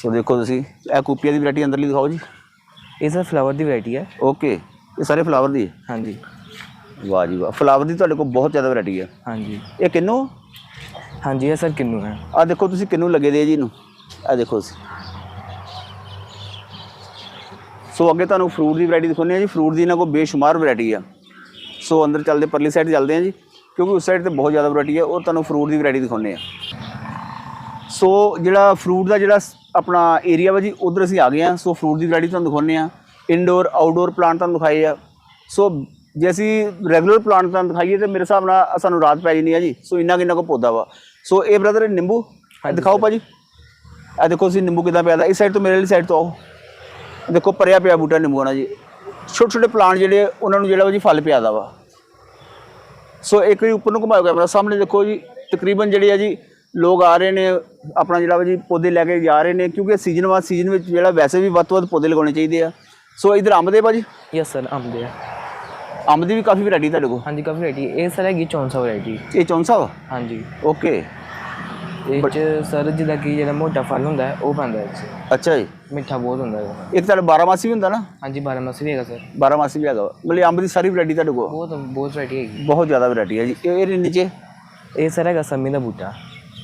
ਸੋ ਦੇਖੋ ਤੁਸੀਂ ਇਹ ਕੁਪੀਆ ਦੀ ਵੈਰਾਈਟੀ ਅੰਦਰਲੀ ਦਿਖਾਓ ਜੀ। ਇਹ ਸਰ ਫਲਾਵਰ ਦੀ ਵੈਰਾਈਟੀ ਹੈ ਓਕੇ ਇਹ ਸਾਰੇ ਫਲਾਵਰ ਦੀ। ਹੈ ਹਾਂਜੀ। ਵਾਹ ਜੀ ਵਾਹ। ਫਲਾਵਰ ਦੀ ਤੁਹਾਡੇ ਕੋਲ ਬਹੁਤ ਜ਼ਿਆਦਾ ਵੈਰਾਈਟੀ ਹੈ ਹਾਂਜੀ। ਇਹ ਕਿੰਨੂ? ਹਾਂਜੀ ਇਹ ਸਰ ਕਿੰਨੂ ਹੈ? ਆ ਦੇਖੋ ਤੁਸੀਂ ਕਿੰਨੂ ਲੱਗੇ ਦੇ ਜੀ ਇਹਨੂੰ। ਆ ਦੇਖੋ ਤੁਸੀਂ। ਸੋ ਅੱਗੇ ਤੁਹਾਨੂੰ ਫਰੂਟ ਦੀ ਵੈਰਾਈਟੀ ਦਿਖਾਉਂਦੇ ਆ ਜੀ। ਫਰੂਟ ਦੀ ਇਹਨਾਂ ਕੋਲ ਬੇਸ਼ੁਮਾਰ ਵੈਰਾਈਟੀ ਆ। ਸੋ ਅੰਦਰ ਚੱਲਦੇ ਪਰਲੀ ਸਾਈਡ ਚੱਲਦੇ ਆ ਜੀ ਕਿਉਂਕਿ ਉਸ ਸਾਈਡ ਤੇ ਬਹੁਤ ਜ਼ਿਆਦਾ ਵੈਰਾਈਟੀ ਹੈ ਉਹ ਤੁਹਾਨੂੰ ਫਰੂਟ ਦੀ ਵੈਰਾਈਟੀ ਦਿਖਾਉਂਦੇ ਆ ਸੋ ਜਿਹੜਾ ਫਰੂਟ ਦਾ ਜਿਹੜਾ ਆਪਣਾ ਏਰੀਆ ਵਾ ਜੀ ਉਧਰ ਅਸੀਂ ਆ ਗਏ ਆ ਸੋ ਫਰੂਟ ਦੀ ਵੈਰਾਈਟੀ ਤੁਹਾਨੂੰ ਦਿਖਾਉਂਦੇ ਆ ਇਨਡੋਰ ਆਊਟਡੋਰ ਪਲਾਂਟ ਤੁਹਾਨੂੰ ਦਿਖਾਏ ਆ। ਸੋ ਜੇ ਅਸੀਂ ਰੈਗੂਲਰ ਪਲਾਂਟ ਤੁਹਾਨੂੰ ਦਿਖਾਈਏ ਤੇ ਮੇਰੇ ਹਿਸਾਬ ਨਾਲ ਸਾਨੂੰ ਰਾਤ ਪੈ ਜਾਣੀ ਆ ਜੀ। ਸੋ ਇੰਨਾ ਕਿੰਨਾ ਕੋ ਪੌਦਾ ਵਾ। ਸੋ ਇਹ ਬ੍ਰਦਰ ਨਿੰਬੂ ਦਿਖਾਓ ਭਾਜੀ। ਇਹ ਦੇਖੋ ਤੁਸੀਂ ਨਿੰਬੂ ਕਿਦਾਂ ਪਿਆ ਦਾ। ਇਸ ਸਾਈਡ ਤੋਂ ਮੇਰੇ ਵਾਲੀ ਸਾਈਡ ਤੋਂ ਆਓ। ਦੇਖੋ ਭਰਿਆ ਪਿਆ ਬੂਟਾ ਨਿੰਬੂਆਂ ਨਾਲ ਜੀ। ਛੋਟੇ ਛੋਟੇ ਪਲਾਂਟ ਜਿਹੜੇ ਉਹਨਾਂ ਨੂੰ ਜਿਹੜਾ ਵਾ ਜੀ ਫਲ ਪਿਆ ਦਾ ਵਾ। ਸੋ ਇੱਕ ਵਾਰੀ ਉੱਪਰ ਨੂੰ ਘੁਮਾਓ ਕੈਮਰਾ ਸਾਹਮਣੇ ਦੇਖੋ ਜੀ ਤਕਰੀਬਨ ਜਿਹੜੇ ਆ ਜੀ ਲੋਕ ਆ ਰਹੇ ਨੇ ਆਪਣਾ ਜਿਹੜਾ ਵਾ ਜੀ ਪੌਦੇ ਲੈ ਕੇ ਜਾ ਰਹੇ ਨੇ ਕਿਉਂਕਿ ਸੀਜ਼ਨ ਬਾਅਦ ਸੀਜ਼ਨ ਵਿੱਚ ਜਿਹੜਾ ਵੈਸੇ ਵੀ ਵੱਧ ਤੋਂ ਵੱਧ ਪੌਦੇ ਲਗਾਉਣੇ ਚਾਹੀਦੇ ਆ। ਸੋ ਇਧਰ ਅੰਬ ਦੇ ਭਾਜੀ ਯਸ ਸਰ ਅੰਬ ਦੇ ਹੈ ਅੰਬ ਦੀ ਵੀ ਕਾਫੀ ਵੈਰਾਈਟੀ ਤੁਹਾਡੇ ਕੋਲ। ਹਾਂਜੀ ਕਾਫੀ ਵੈਰਾਈਟੀ ਇਹ ਸਰ ਹੈਗੀ ਚੌਂਸਾ ਵੈਰਾਈਟੀ ਇਹ ਚੌਂਸਾ ਵਾ? ਹਾਂਜੀ। ਓਕੇ ਇਹ ਚ ਸਰ ਜਿਹਦਾ ਕਿ ਜਿਹੜਾ ਮੋਟਾ ਫਲ ਹੁੰਦਾ ਹੈ ਉਹ ਪੈਂਦਾ ਹੈ ਇਹ। ਅੱਛਾ ਜੀ। ਮਿੱਠਾ ਬਹੁਤ ਹੁੰਦਾ ਹੈ ਇੱਕ ਤੁਹਾਡਾ 12 ਮਾਸੀ ਵੀ ਹੁੰਦਾ ਨਾ? ਹਾਂਜੀ 12 ਮਾਸੀ ਵੀ ਹੈਗਾ ਸਰ। 12 ਮਾਸੀ ਵੀ ਹੈਗਾ ਵਾ। ਮਤਲਬ ਅੰਬ ਦੀ ਸਾਰੀ ਵੈਰਾਈਟੀ ਤੁਹਾਡੇ ਕੋਲ? ਬਹੁਤ ਬਹੁਤ ਵੈਰਾਈਟੀ ਹੈਗੀ। ਬਹੁਤ ਜ਼ਿਆਦਾ ਵੈਰਾਈਟੀ ਹੈ ਜੀ। ਇਹ ਇਹਦੇ ਨੀਚੇ? ਇਹ ਸਰ ਹੈਗਾ ਸੰਮੀ ਦਾ ਬੂਟਾ।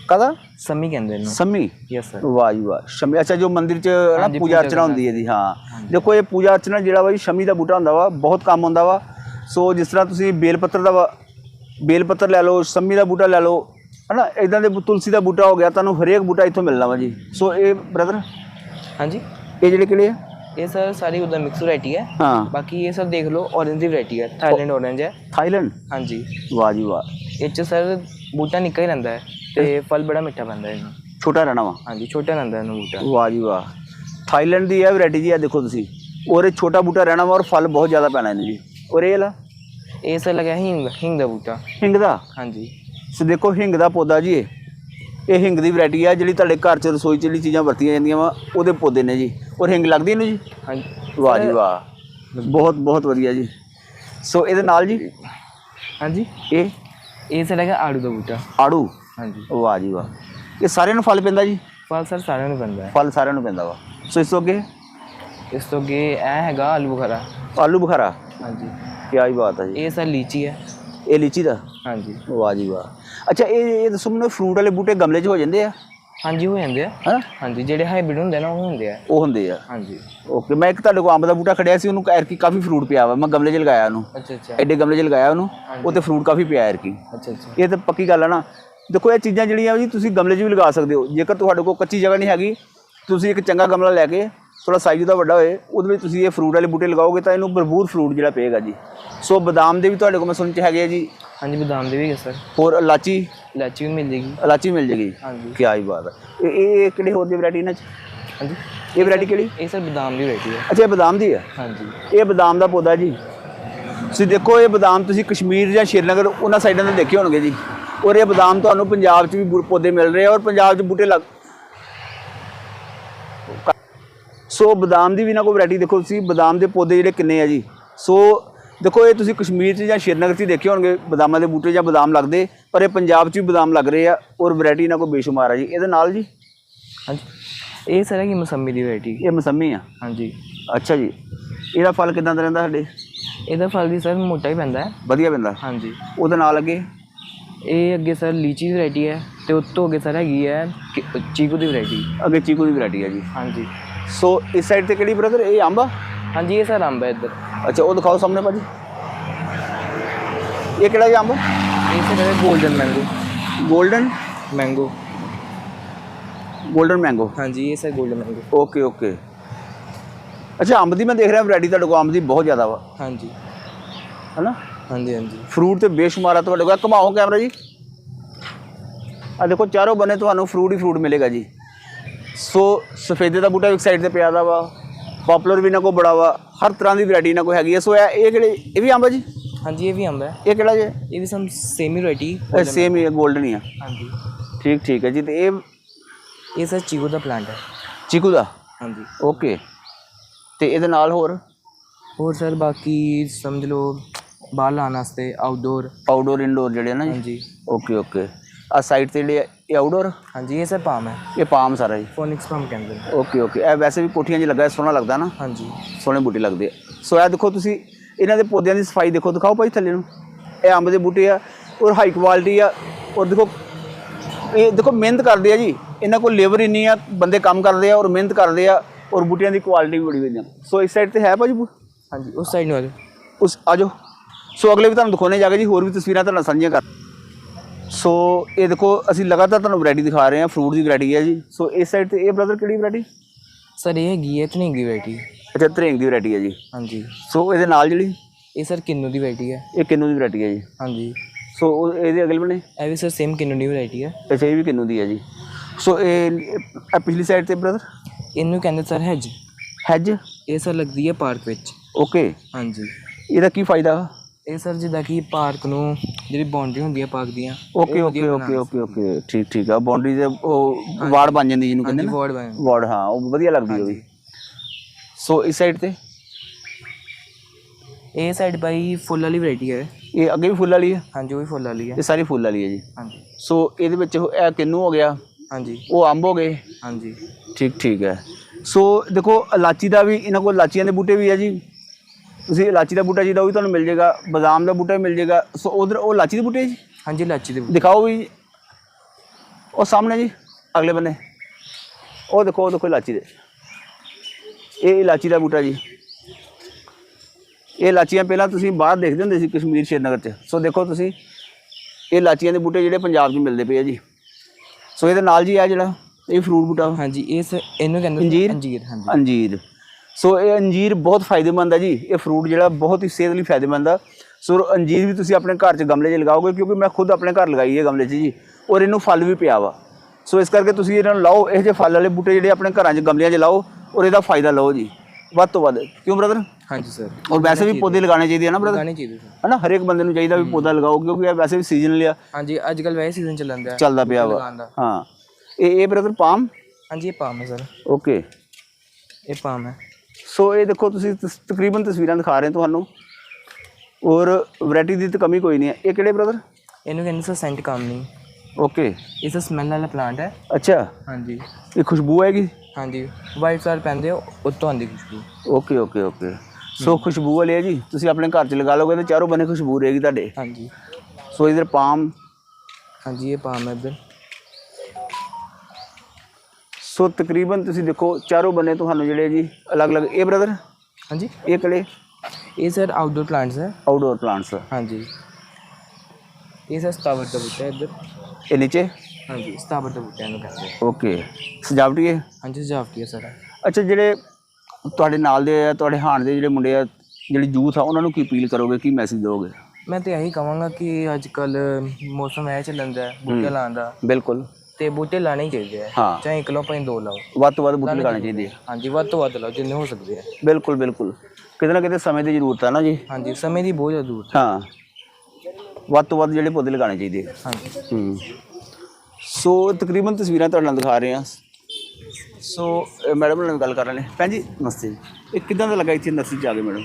ਕਾਦਾ ਸੰਮੀ ਕਹਿੰਦੇ ਇਹਨੂੰ। ਸੰਮੀ? ਯਸ ਸਰ ਵਾਹ ਜੀ ਵਾਹ। ਸ਼ਮੀ ਅੱਛਾ ਜੋ ਮੰਦਿਰ ਚ ਨਾ ਹਾਂਜੀ, ਪੂਜਾ ਪੂਜਾ ਅਰਚਨਾ ਹੁੰਦੀ ਹੈ ਜੀ ਹਾਂ। ਦੇਖੋ ਇਹ ਪੂਜਾ ਅਰਚਨਾ ਜਿਹੜਾ ਵਾ ਜੀ ਸ਼ਮੀ ਦਾ ਬੂਟਾ ਹੁੰਦਾ ਵਾ ਬਹੁਤ ਕੰਮ ਹੁੰਦਾ ਵਾ। ਸੋ ਜਿਸ ਤਰ੍ਹਾਂ ਤੁਸੀਂ ਬੇਲ ਪੱਤਰ ਦਾ ਵਾ ਬੇਲ ਪੱਤਰ ਲੈ ਲਓ ਸੰਮੀ ਦਾ ਬੂਟਾ ਲੈ ਲਓ ਹਨਾ ਇਦਾਂ ਦੇ ਤੁਲਸੀ ਦਾ ਬੂਟਾ ਹੋ ਗਿਆ ਤੁਹਾਨੂੰ ਹਰੇਕ ਬੂਟਾ ਇੱਥੋਂ ਮਿਲਣਾ ਵਾ ਜੀ। ਸੋ ਇਹ ਬ੍ਰਦਰ ਹਾਂਜੀ। ਇਹ ਜਿਹੜੇ ਕਿਹੜੇ ਆ? ਇਹ ਸਰ ਸਾਰੀ ਉਹਦਾ ਮਿਕਸ ਵੈਰਾਈਟੀ ਹੈ। ਹਾਂ। ਬਾਕੀ ਇਹ ਸਭ ਦੇਖ ਲਓ orange ਦੀ ਵੈਰਾਈਟੀ ਹੈ ਥਾਈਲੈਂਡ orange ਹੈ। ਥਾਈਲੈਂਡ ਹਾਂਜੀ। ਵਾਹ ਜੀ ਵਾਹ। ਇਹ ਚ ਸਰ ਬੂਟਾ ਨਿੱਕਾ ਹੀ ਰਹਿੰਦਾ ਹੈ ਤੇ ਫਲ ਬੜਾ ਮਿੱਠਾ ਹੈ ਇਹਨੂੰ ਛੋਟਾ ਰਹਿਣਾ ਵਾ? ਹਾਂਜੀ ਛੋਟਾ ਰਹਿੰਦਾ ਇਹਨੂੰ ਬੂਟਾ। ਵਾਹ ਜੀ ਵਾਹ। ਥਾਈਲੈਂਡ ਦੀ ਇਹ ਵੈਰਾਈਟੀ ਜੀ ਆ ਦੇਖੋ ਤੁਸੀਂ। ਔਰ ਇਹ ਛੋਟਾ ਬੂਟਾ ਰਹਿਣਾ ਵਾ ਔਰ ਫਲ ਬਹੁਤ ਜ਼ਿਆਦਾ ਪੈਣਾ ਇਹਨੂੰ ਜੀ ਔਰ ਇਹ ਲਾ ਇਹ ਸਰ ਲੱਗਿਆ ਹਿੰਗ ਹਿੰਗ ਦਾ ਬੂਟਾ। ਹਿੰਗ ਦਾ? ਹਾਂਜੀ। ਸੋ ਦੇਖੋ ਹਿੰਗ ਦਾ ਪੌਦਾ ਜੀ ਇਹ। ਇਹ ਹਿੰਗ ਦੀ ਵੈਰਾਈਟੀ ਆ ਜਿਹੜੀ ਤੁਹਾਡੇ ਘਰ 'ਚ ਰਸੋਈ 'ਚ ਜਿਹੜੀ ਚੀਜ਼ਾਂ ਵਰਤੀਆਂ ਜਾਂਦੀਆਂ ਵਾ ਉਹਦੇ ਪੌਦੇ ਨੇ ਜੀ। ਔਰ ਹਿੰਗ ਲੱਗਦੀ ਇਹਨੂੰ ਜੀ? ਹਾਂਜੀ। ਵਾਹ ਜੀ ਵਾਹ। ਬਹੁਤ ਬਹੁਤ ਵਧੀਆ ਜੀ। ਸੋ ਇਹਦੇ ਨਾਲ ਜੀ? ਹਾਂਜੀ। ਇਹ? ਇਹ ਸਰ ਹੈਗਾ ਆੜੂ ਦਾ ਬੂਟਾ। ਆੜੂ? ਹਾਂਜੀ। ਵਾਹ ਜੀ ਵਾਹ। ਇਹ ਸਾਰਿਆਂ ਨੂੰ ਫਲ ਪੈਂਦਾ ਜੀ? ਫਲ ਸਰ ਸਾਰਿਆਂ ਨੂੰ ਪੈਂਦਾ। ਹੈ ਫਲ ਸਾਰਿਆਂ ਨੂੰ ਪੈਂਦਾ ਵਾ। ਸੋ ਇਸ ਤੋਂ ਅੱਗੇ? ਇਸ ਤੋਂ ਅੱਗੇ ਇਹ ਹੈਗਾ ਆਲੂ ਬੁਖਾਰਾ। ਆਲੂ ਬੁਖਾਰਾ? ਹਾਂਜੀ। ਕੀ ਹੀ ਬਾਤ ਹੈ ਜੀ। ਇਹ ਸਰ ਲੀਚੀ ਹੈ ਇਹ ਲੀਚੀ ਦਾ? ਹਾਂਜੀ। ਵਾਹ ਜੀ ਵਾਹ। ਅੱਛਾ ਇਹ ਇਹ ਦੱਸੋ ਮੈਨੂੰ ਫਰੂਟ ਵਾਲੇ ਬੂਟੇ ਗਮਲੇ 'ਚ ਹੋ ਜਾਂਦੇ ਆ? ਹਾਂਜੀ ਹੋ ਜਾਂਦੇ ਆ। ਹਾਂਜੀ ਜਿਹੜੇ ਹਾਈਬ੍ਰਿਡ ਹੁੰਦੇ ਨਾ ਉਹ ਹੁੰਦੇ ਆ। ਉਹ ਹੁੰਦੇ ਆ। ਹਾਂਜੀ। ਓਕੇ ਮੈਂ ਇੱਕ ਤੁਹਾਡੇ ਕੋਲ ਅੰਬ ਦਾ ਬੂਟਾ ਖੜਿਆ ਸੀ ਉਹਨੂੰ ਐਰਕੀ ਕਾਫੀ ਫਰੂਟ ਪਿਆ ਵਾ ਮੈਂ ਗਮਲੇ 'ਚ ਲਗਾਇਆ ਉਹਨੂੰ। ਅੱਛਾ ਅੱਛਾ। ਐਡੇ ਗਮਲੇ 'ਚ ਲਗਾਇਆ ਉਹਨੂੰ ਉਹ ਤੇ ਫਰੂਟ ਕਾਫੀ ਪਿਆ ਐਰਕੀ ਅੱਛਾ ਅੱਛਾ। ਇਹ ਤਾਂ ਪੱਕੀ ਗੱਲ ਹੈ ਨਾ। ਦੇਖੋ ਇਹ ਚੀਜ਼ਾਂ ਜਿਹੜੀਆਂ ਜੀ ਤੁਸੀਂ ਗਮਲੇ 'ਚ ਵੀ ਲਗਾ ਸਕਦੇ ਹੋ। ਜੇਕਰ ਤੁਹਾਡੇ ਕੋਲ ਕੱਚੀ ਜਗ੍ਹਾ ਨਹੀਂ ਹੈਗੀ ਤੁਸੀਂ ਇੱਕ ਚੰਗਾ ਗਮਲਾ ਲੈ ਕੇ ਥੋੜਾ ਸਾਈਜ਼ ਉਹਦਾ ਵੱਡਾ ਹੋਏ ਉਹਦੇ ਵਿੱਚ ਤੁਸੀਂ ਇਹ ਫਰੂਟ ਵਾਲੇ ਬੂਟੇ ਲਗਾਓਗੇ ਤਾਂ ਇਹਨੂੰ ਭਰਪੂਰ ਫਰੂਟ ਜਿਹੜਾ ਪਏਗਾ ਜੀ। ਸੋ ਬਦਾਮ ਦੇ ਵੀ ਤੁਹਾਡੇ ਕੋਲ ਮੈਂ ਸੁਣ ਚ ਹੈਗੇ ਆ ਜੀ। ਹਾਂਜੀ ਬਦਾਮ ਦੇ ਵੀ ਹੈਗੇ ਸਰ। ਹੋਰ ਇਲਾਚੀ? ਇਲਾਚੀ ਵੀ ਮਿਲ ਜੇਗੀ। ਇਲਾਚੀ ਮਿਲ ਜੇਗੀ। ਹਾਂਜੀ। ਕੀ ਆਈ ਬਾਤ ਹੈ। ਇਹ ਇਹ ਕਿਹੜੇ ਹੋਰ ਦੀ ਵੈਰਾਈਟੀ ਇਹਨਾਂ ਚ? ਹਾਂਜੀ। ਇਹ ਵੈਰਾਈਟੀ ਕਿਹੜੀ? ਇਹ ਸਰ ਬਦਾਮ ਦੀ ਵੈਰਾਈਟੀ ਹੈ। ਅੱਛਾ ਇਹ ਬਦਾਮ ਦੀ ਹੈ? ਹਾਂਜੀ। ਇਹ ਬਦਾਮ ਦਾ ਪੌਦਾ ਜੀ। ਤੁਸੀਂ ਦੇਖੋ ਇਹ ਬਦਾਮ ਤੁਸੀਂ ਕਸ਼ਮੀਰ ਜਾਂ ਸ਼੍ਰੀਨਗਰ ਉਹਨਾਂ ਸਾਈਡਾਂ ਤੇ ਦੇਖੇ ਹੋਣਗੇ ਜੀ। ਔਰ ਇਹ ਬਦਾਮ ਤੁਹਾਨੂੰ ਪੰਜਾਬ 'ਚ ਵੀ ਪੌਦੇ ਮਿਲ ਰਹੇ ਆ ਔਰ ਪੰਜਾਬ 'ਚ ਬੂਟੇ ਲੱਗ ਸੋ ਬਦਾਮ ਦੀ ਵੀ ਨਾ ਕੋਈ ਵੈਰਾਈਟੀ ਦੇਖੋ ਤੁਸੀਂ ਬਦਾਮ ਦੇ ਪੌਦੇ ਜਿਹੜੇ ਕਿੰਨੇ ਆ ਜੀ। ਸੋ ਦੇਖੋ ਇਹ ਤੁਸੀਂ ਕਸ਼ਮੀਰ 'ਚ ਜਾਂ ਸ਼੍ਰੀਨਗਰ 'ਚ ਹੀ ਦੇਖੇ ਹੋਣਗੇ ਬਦਾਮਾਂ ਦੇ ਬੂਟੇ ਜਾਂ ਬਦਾਮ ਲੱਗਦੇ ਪਰ ਇਹ ਪੰਜਾਬ 'ਚ ਵੀ ਬਦਾਮ ਲੱਗ ਰਹੇ ਆ ਔਰ ਵੈਰਾਈਟੀ ਨਾ ਕੋਈ ਬੇਸ਼ੁਮਾਰ ਆ ਜੀ। ਇਹਦੇ ਨਾਲ ਜੀ? ਹਾਂਜੀ। ਇਹ ਸਰ ਹੈਗੀ ਮਸੰਮੀ ਦੀ ਵੈਰਾਈਟੀ ਇਹ ਮਸੰਮੀ ਆ? ਹਾਂਜੀ। ਅੱਛਾ ਜੀ। ਇਹਦਾ ਫਲ ਕਿਦਾਂ ਦਾ ਰਹਿੰਦਾ ਸਾਡੇ? ਇਹਦਾ ਫਲ ਵੀ ਸਰ ਮੋਟਾ ਹੀ ਪੈਂਦਾ। ਹੈ ਵਧੀਆ ਪੈਂਦਾ? ਹਾਂਜੀ। ਉਹਦੇ ਨਾਲ ਅੱਗੇ? ਇਹ ਅੱਗੇ ਸਰ ਲੀਚੀ ਦੀ ਵੈਰਾਈਟੀ ਹੈ ਤੇ ਉਸ ਤੋਂ ਅੱਗੇ ਸਰ ਹੈਗੀ ਹੈ ਕਿ- ਚੀਕੂ ਦੀ ਵੈਰਾਈਟੀ ਅੱਗੇ ਚੀਕੂ ਦੀ ਵੈਰਾਈਟੀ ਆ ਜੀ। ਹਾਂਜੀ। ਸੋ ਇਸ ਸਾਈਡ ਤੇ ਕਿਹੜੀ ਬ੍ਰਦਰ ਇਹ ਅੰਬ ਆ? ਹਾਂਜੀ ਇਹ ਸਰ ਅੰਬ ਹੈ ਇੱਧਰ। ਅੱਛਾ ਉਹ ਦਿਖਾਓ ਸਾਹਮਣੇ ਭਾਜੀ। ਇਹ ਕਿਹੜਾ ਜੀ ਅੰਬ? ਇਹ ਸਰ ਹੈ golden mango golden mango golden mango ਹਾਂਜੀ ਇਹ sir golden mango okay okay ਅੱਛਾ ਅੰਬ ਦੀ ਮੈਂ ਦੇਖ ਰਿਹਾ ਵੈਰਾਈਟੀ ਤੁਹਾਡੇ ਕੋਲ ਅੰਬ ਦੀ ਬਹੁਤ ਜ਼ਿਆਦਾ ਵਾ। ਹਾਂਜੀ। ਹਨਾ? ਹਾਂਜੀ ਹਾਂਜੀ। ਫਰੂਟ ਤੇ ਬੇਸ਼ੁਮਾਰ ਆ ਤੁਹਾਡੇ ਕੋਲ। ਘਮਾਓ ਕੈਮਰਾ ਜੀ। ਆ ਦੇਖੋ ਚਾਰੋਂ ਬੰਨੇ ਤੁਹਾਨੂੰ ਫਰੂਟ ਹੀ ਫਰੂਟ ਮਿਲੇਗਾ ਜੀ। ਸੋ ਸਫੇਦੇ ਦਾ ਬੂਟਾ ਵੀ ਇੱਕ ਸਾਈਡ ਤੇ ਪਿਆ ਦਾ ਵਾ। ਪਪੂਲਰ ਵੀ ਨਾ ਕੋ ਬੜਾ ਵਾ। ਹਰ ਤਰ੍ਹਾਂ ਦੀ ਵੈਰਾਈਟੀ ਨਾ ਕੋ ਹੈਗੀ ਹੈ ਸੋ ਇਹ ਇਹ ਕਿਹੜੇ ਇਹ ਵੀ ਅੰਬ ਆ ਜੀ? ਹਾਂਜੀ ਇਹ ਵੀ ਅੰਬ ਹੈ ਇਹ ਕਿਹੜਾ ਜੀ? ਇਹ ਵੀ ਸਮ ਸੇਮ ਹੀ ਵੈਰਾਈਟੀ ਸੇਮ ਹੀ 골ਡਨ ਹੀ ਆ। ਹਾਂਜੀ। ਠੀਕ ਠੀਕ ਹੈ ਜੀ। ਤੇ ਇਹ ਇਹ ਸਰ ਚੀਕੂ ਦਾ ਪਲਾਂਟ ਹੈ ਚੀਕੂ ਦਾ? ਹਾਂਜੀ। ਓਕੇ ਤੇ ਇਹਦੇ ਨਾਲ ਹੋਰ? ਹੋਰ ਸਰ ਬਾਕੀ ਸਮਝ ਲਓ ਬਾਹਰ ਲਾਉਣ ਵਾਸਤੇ ਆਊਟਡੋਰ ਆਊਟਡੋਰ ਇਨਡੋਰ ਜਿਹੜੇ ਨਾ ਜੀ। ਹਾਂਜੀ। ਓਕੇ ਓਕੇ ਆ ਸਾਈਡ ਤੇ ਜਿਹੜੇ ਆ, ਇਹ ਆਊਟਡੋਰ ਹਾਂਜੀ ਇਹ ਸਰ ਪਾਮ ਹੈ। ਇਹ ਪਾਮ ਸਾਰਾ ਜੀ। ਫੋਨਿਕਸ ਪਾਮ ਕਹਿੰਦੇ ਨੇ। ਓਕੇ ਓਕੇ ਇਹ ਵੈਸੇ ਵੀ ਕੋਠੀਆਂ 'ਚ ਲੱਗਾ ਸੋਹਣਾ ਲੱਗਦਾ ਨਾ? ਹਾਂਜੀ। ਸੋਹਣੇ ਬੂਟੇ ਲੱਗਦੇ ਆ। ਸੋ ਇਹ ਦੇਖੋ ਤੁਸੀਂ ਇਹਨਾਂ ਦੇ ਪੌਦਿਆਂ ਦੀ ਸਫ਼ਾਈ ਦੇਖੋ ਦਿਖਾਓ ਭਾਈ ਥੱਲੇ ਨੂੰ। ਇਹ ਅੰਬ ਦੇ ਬੂਟੇ ਆ ਔਰ ਹਾਈ ਕੁਆਲਿਟੀ ਆ ਔਰ ਦੇਖੋ ਇਹ ਦੇਖੋ ਮਿਹਨਤ ਕਰਦੇ ਆ ਜੀ। ਇਹਨਾਂ ਕੋਲ ਲੇਬਰ ਇੰਨੀ ਆ ਬੰਦੇ ਕੰਮ ਕਰਦੇ ਆ ਔਰ ਮਿਹਨਤ ਕਰਦੇ ਆ ਔਰ ਬੂਟਿਆਂ ਦੀ ਕੁਆਲਿਟੀ ਵੀ ਬੜੀ ਵਧੀਆ। ਸੋ ਇਸ ਸਾਈਡ ਤੇ ਹੈ ਭਾਜੀ ਹਾਂਜੀ ਉਸ ਸਾਈਡ ਨੂੰ ਆ ਜਾਓ। ਉਸ ਆਜੋ ਸੋ ਅਗਲੇ ਵੀ ਤੁਹਾਨੂੰ ਦਿਖਾਉਣੇ ਜਾ ਕੇ ਜੀ ਹੋਰ ਵੀ ਤਸਵੀਰਾਂ ਤੁਹਾਨੂੰ ਸਾਂਝੀਆਂ ਕਰ ਸੋ ਇਹ ਦੇਖੋ ਅਸੀਂ ਲਗਾਤਾਰ ਤੁਹਾਨੂੰ ਵੈਰਾਈਟੀ ਦਿਖਾ ਰਹੇ ਹਾਂ ਫਰੂਟ ਦੀ ਵੈਰਾਈਟੀ ਹੈ ਜੀ। ਸੋ ਇਸ ਸਾਈਡ ਤੇ ਇਹ ਬ੍ਰਦਰ ਕਿਹੜੀ ਵੈਰਾਈਟੀ ਸਰ ਇਹ ਹੈਗੀ ਹੈ ਧਨੀਕ ਦੀ ਵੈਰਾਈਟੀ ਅੱਛਾ ਤਰੇਂਗ ਦੀ ਵੈਰਾਈਟੀ ਹੈ ਜੀ। ਹਾਂਜੀ। ਸੋ ਇਹਦੇ ਨਾਲ ਜਿਹੜੀ? ਇਹ ਸਰ ਕਿੰਨੂ ਦੀ ਵੈਰਾਈਟੀ ਹੈ। ਇਹ ਕਿੰਨੂ ਦੀ ਵੈਰਾਈਟੀ ਹੈ ਜੀ। ਹਾਂਜੀ। ਸੋ ਉਹ ਇਹਦੇ ਅਗਲੇ ਬਣੇ? ਇਹ ਵੀ ਸਰ ਸੇਮ ਕਿੰਨੂ ਦੀ ਵੈਰਾਈਟੀ ਹੈ। ਅੱਛਾ ਇਹ ਵੀ ਕਿੰਨੂ ਦੀ ਹੈ ਜੀ। ਸੋ ਇਹ ਇਹ ਪਿਛਲੀ ਸਾਈਡ ਤੇ ਬ੍ਰਦਰ ਇਹਨੂੰ ਕਹਿੰਦੇ ਸਰ ਹੈਜ ਹੈਜ ਇਹ ਸਰ ਲੱਗਦੀ ਹੈ ਪਾਰਕ ਵਿੱਚ। ਓਕੇ ਹਾਂਜੀ। ਇਹਦਾ ਕੀ ਫਾਇਦਾ? ਇਹ ਸਰ ਜਿੱਦਾਂ ਕਿ ਪਾਰਕ ਨੂੰ ਜਿਹੜੀ ਬਾਉਂਡਰੀ ਹੁੰਦੀ ਹੈ ਪਾਰਕ ਦੀਆਂ okay okay okay okay okay ਠੀਕ ਠੀਕ ਆ। ਬਾਉਂਡਰੀ ਦੇ ਉਹ ਵਾਰਡ ਬਣ ਜਾਂਦੀ ਜਿਹਨੂੰ ਕਹਿੰਦੇ ਨਾ। ਵਾਰਡ ਬਣ ਵਾਰਡ ਹਾਂ ਉਹ ਵਧੀਆ ਲੱਗਦੀ ਉਹ ਵੀ। ਸੋ ਇਸ ਸਾਈਡ ਤੇ? ਇਹ ਸਾਈਡ ਬਾਈ ਫੁੱਲ ਵਾਲੀ ਵੈਰਾਈਟੀ ਹੈ ਇਹ। ਅੱਗੇ ਵੀ ਫੁੱਲ ਵਾਲੀ ਹੈ ਹਾਂਜੀ ਉਹ ਵੀ ਫੁੱਲ ਵਾਲੀ ਹੈ ਇਹ ਸਾਰੀ ਫੁੱਲ ਵਾਲੀ ਹੈ ਜੀ। ਹਾਂਜੀ। ਸੋ ਇਹਦੇ ਵਿੱਚ ਉਹ- ਇਹ ਕਿੰਨੂ ਹੋ ਗਿਆ? ਹਾਂਜੀ। ਉਹ ਅੰਬ ਹੋ ਗਏ? ਹਾਂਜੀ। ਠੀਕ ਠੀਕ ਹੈ ਸੋ ਦੇਖੋ ਇਲਾਚੀ ਦਾ ਵੀ ਇਹਨਾਂ ਕੋਲ ਇਲਾਚੀਆਂ ਦੇ ਬੂਟੇ ਵੀ ਹੈ ਜੀ। ਤੁਸੀਂ ਇਲਾਚੀ ਦਾ ਬੂਟਾ ਜਿਹਦਾ ਉਹ ਵੀ ਤੁਹਾਨੂੰ ਮਿਲ ਜਾਏਗਾ ਬਦਾਮ ਦਾ ਬੂਟਾ ਵੀ ਮਿਲ ਜਾਏਗਾ। ਸੋ ਉਧਰ ਉਹ ਇਲਾਚੀ ਦੇ ਬੂਟੇ ਜੀ? ਹਾਂਜੀ ਲਾਚੀ ਦੇ ਬੂਟੇ। ਦਿਖਾਓ ਵੀ। ਉਹ ਸਾਹਮਣੇ ਜੀ ਅਗਲੇ ਬੰਨੇ। ਉਹ ਦੇਖੋ ਉਹ ਦੇਖੋ ਇਲਾਚੀ ਦੇ। ਇਹ ਇਲਾਚੀ ਦਾ ਬੂਟਾ ਜੀ। ਇਹ ਇਲਾਚੀਆਂ ਪਹਿਲਾਂ ਤੁਸੀਂ ਬਾਹਰ ਦੇਖਦੇ ਹੁੰਦੇ ਸੀ ਕਸ਼ਮੀਰ ਸ਼੍ਰੀਨਗਰ 'ਚ। ਸੋ ਦੇਖੋ ਤੁਸੀਂ ਇਹ ਇਲਾਚੀਆਂ ਦੇ ਬੂਟੇ ਜਿਹੜੇ ਪੰਜਾਬ 'ਚ ਮਿਲਦੇ ਪਏ ਆ ਜੀ। ਸੋ ਇਹਦੇ ਨਾਲ ਜੀ ਆ ਜਿਹੜਾ ਇਹ ਫਰੂਟ ਬੂਟਾ। ਹਾਂਜੀ ਇਹ ਸਰ ਇਹਨੂੰ ਕਹਿੰਦੇ ਅੰਜੀਰ? ਅੰਜੀਰ ਹਾਂਜੀ। ਅੰਜੀਰ। ਸੋ ਇਹ ਅੰਜੀਰ ਬਹੁਤ ਫਾਇਦੇਮੰਦ ਹੈ ਜੀ। ਇਹ ਫਰੂਟ ਜਿਹੜਾ ਬਹੁਤ ਹੀ ਸਿਹਤ ਲਈ ਫਾਇਦੇਮੰਦ ਆ। ਸੋ ਅੰਜੀਰ ਵੀ ਤੁਸੀਂ ਆਪਣੇ ਘਰ 'ਚ ਗਮਲੇ 'ਚ ਲਗਾਓਗੇ ਕਿਉਂਕਿ ਮੈਂ ਖੁਦ ਆਪਣੇ ਘਰ ਲਗਾਈ ਹੈ ਗਮਲੇ 'ਚ ਜੀ। ਔਰ ਇਹਨੂੰ ਫਲ ਵੀ ਪਿਆ ਵਾ। ਸੋ ਇਸ ਕਰਕੇ ਤੁਸੀਂ ਇਹਨਾਂ ਨੂੰ ਲਾਓ। ਇਹ ਜਿਹੇ ਫਲ ਵਾਲੇ ਬੂਟੇ ਜਿਹੜੇ ਆਪਣੇ ਘਰਾਂ 'ਚ ਗਮਲਿਆਂ 'ਚ ਲਾਓ ਔਰ ਇਹਦਾ ਫਾਇਦਾ ਲਓ ਜੀ। ਵੱਧ ਤੋਂ ਵੱਧ। ਕਿਉਂ ਬ੍ਰਦਰ ਹਾਂਜੀ ਸਰ ਔਰ ਵੈਸੇ ਵੀ ਪੌਦੇ ਲਗਾਉਣੇ ਚਾਹੀਦੇ ਆ ਨਾ ਬ੍ਰਦਰ ਲਗਾਉਣੇ ਚਾਹੀਦੇ ਸਰ ਹਨਾ? ਹਰੇਕ ਬੰਦੇ ਨੂੰ ਚਾਹੀਦਾ ਵੀ ਪੌਦਾ ਲਗਾਓ ਕਿਉਂਕਿ ਇਹ ਵੈਸੇ ਵੀ ਸੀਜ਼ਨ ਲਿਆ ਹਾਂਜੀ ਅੱਜ ਕੱਲ ਵੈਸੇ ਸੀਜ਼ਨ ਚੱਲਣ ਦਾ ਚੱਲਦਾ ਪਿਆ ਵਾ। ਹਾਂ। ਇਹ ਇਹ ਬ੍ਰਦਰ ਪਾਮ ਹਾਂਜੀ ਇਹ ਪਾਮ ਹੈ ਸਰ ਓਕੇ ਇਹ ਪਾਮ ਹੈ। ਸੋ ਇਹ ਦੇਖੋ ਤੁਸੀਂ ਤਸ- ਤਕਰੀਬਨ ਤਸਵੀਰਾਂ ਦਿਖਾ ਰਹੇ ਤੁਹਾਨੂੰ। ਔਰ ਵੈਰਾਈਟੀ ਦੀ ਤਾਂ ਕਮੀ ਕੋਈ ਨਹੀਂ ਹੈ। ਇਹ ਕਿਹੜੇ ਬ੍ਰਦਰ ਇਹਨੂੰ ਕਹਿੰਦੇ ਸਰ ਸੈਂਟ ਕੰਮ ਨਹੀਂ। ਓਕੇ ਇਹ ਸਰ ਸਮੈਲ ਵਾਲਾ ਪਲਾਂਟ ਹੈ। ਅੱਛਾ। ਹਾਂਜੀ। ਇਹ ਖੁਸ਼ਬੂ ਹੈਗੀ ਹਾਂਜੀ। ਵਾਈਟ ਫਲਾਵਰ ਪੈਂਦੇ ਆ, ਉੱਤੋਂ ਆਉਂਦੀ ਖੁਸ਼ਬੂ। ਓਕੇ ਓਕੇ ਓਕੇ ਸੋ ਖੁਸ਼ਬੂ ਵਾਲੀ ਹੈ ਜੀ। ਤੁਸੀਂ ਆਪਣੇ ਘਰ 'ਚ ਲਗਾ ਲਓਗੇ ਤਾਂ ਚਾਰੋਂ ਬੰਨੇ ਖੁਸ਼ਬੂ ਰਹੇਗੀ ਤੁਹਾਡੇ। ਹਾਂਜੀ। ਸੋ ਇਧਰ ਪਾਮ ਹਾਂਜੀ ਇਹ ਪਾਮ ਹੈ ਇੱਧਰ। ਸੋ ਤਕਰੀਬਨ ਤੁਸੀਂ ਦੇਖੋ ਚਾਰੋਂ ਬੰਨੇ ਤੁਹਾਨੂੰ ਜਿਹੜੇ ਜੀ ਅਲੱਗ-ਅਲੱਗ। ਇਹ ਬ੍ਰਦਰ ਹਾਂਜੀ। ਇਹ ਕਿਹੜੇ? ਇਹ ਸਰ ਆਊਟਡੋਰ ਪਲਾਂਟਸ ਹੈ। ਆਊਟਡੋਰ ਪਲਾਂਟਸ ਹਾਂਜੀ। ਇਹ ਸਰ ਸਤਾਵਰ ਦਾ ਬੂਟਾ ਹੈ ਇੱਧਰ। ਇਹ ਨੀਚੇ? ਹਾਂਜੀ ਸਤਾਵਰ ਦਾ ਬੂਟਾ ਇਹਨੂੰ ਕਹਿੰਦੇ। ਓਕੇ। ਸਜਾਵਟੀ ਹੈ ਹਾਂਜੀ ਸਜਾਵਟੀ ਹੈ ਸਰ ਅੱਛਾ ਜਿਹੜੇ ਤੁਹਾਡੇ ਨਾਲ ਦੇ ਆ ਤੁਹਾਡੇ ਹਾਣ ਦੇ ਜਿਹੜੇ ਮੁੰਡੇ ਆ ਜਿਹੜੀ ਯੂਥ ਆ ਉਹਨਾਂ ਨੂੰ ਕੀ ਅਪੀਲ ਕਰੋਗੇ ਕੀ ਮੈਸੇਜ ਦਿਓਗੇ? ਮੈਂ ਤੇ ਇਹੀ ਕਹਾਂਗਾ ਕਿ ਅੱਜ ਕੱਲ ਮੌਸਮ ਐ ਚੱਲਣ ਦਾ ਹੈ, ਬੂਟੇ ਲਾਉਣ ਦਾ। ਬਿਲਕੁਲ। ਤੇ ਬੂਟੇ ਲਾਣੇ ਹੀ ਚਾਹੀਦੇ ਆ। ਹਾਂ। ਚਾਹੇ ਇੱਕ ਲਾਓ ਭਾਵੇਂ ਦੋ ਲਾਓ। ਵੱਧ ਤੋਂ ਵੱਧ ਬੂਟੇ ਲਗਾਉਣੇ ਚਾਹੀਦੇ ਆ। ਹਾਂਜੀ ਵੱਧ ਤੋਂ ਵੱਧ ਲਾਓ ਜਿੰਨੇ ਹੋ ਸਕਦੇ ਆ। ਬਿਲਕੁਲ ਬਿਲਕੁਲ। ਕਿਤੇ ਨਾ ਕਿਤੇ ਸਮੇਂ ਦੀ ਜ਼ਰੂਰਤ ਹੈ ਨਾ ਜੀ। ਹਾਂਜੀ ਸਮੇਂ ਦੀ ਬਹੁਤ ਜ਼ਿਆਦਾ ਜ਼ਰੂਰਤ ਹਾਂ। ਵੱਧ ਤੋਂ ਵੱਧ ਜਿਹੜੇ ਪੌਦੇ ਲਗਾਉਣੇ ਚਾਹੀਦੇ ਆ। ਹਾਂਜੀ। ਹੂੰ। ਸੋ ਤਕਰੀਬਨ ਤਸਵੀਰਾਂ ਤੁਹਾਡੇ ਨਾਲ ਦਿਖਾ ਰਹੇ ਹਾਂ ਸੋ ਅ, ਮੈਡਮ ਨਾਲ ਗੱਲ ਕਰ ਰਹੇ ਨੇ ਭੈਣ ਜੀ ਨਮਸਤੇ ਜੀ। ਇਹ ਕਿਦਾਂ ਦਾ ਲੱਗਾ ਇੱਥੇ ਨਰਸਰੀ ਆ ਕੇ ਮੈਡਮ?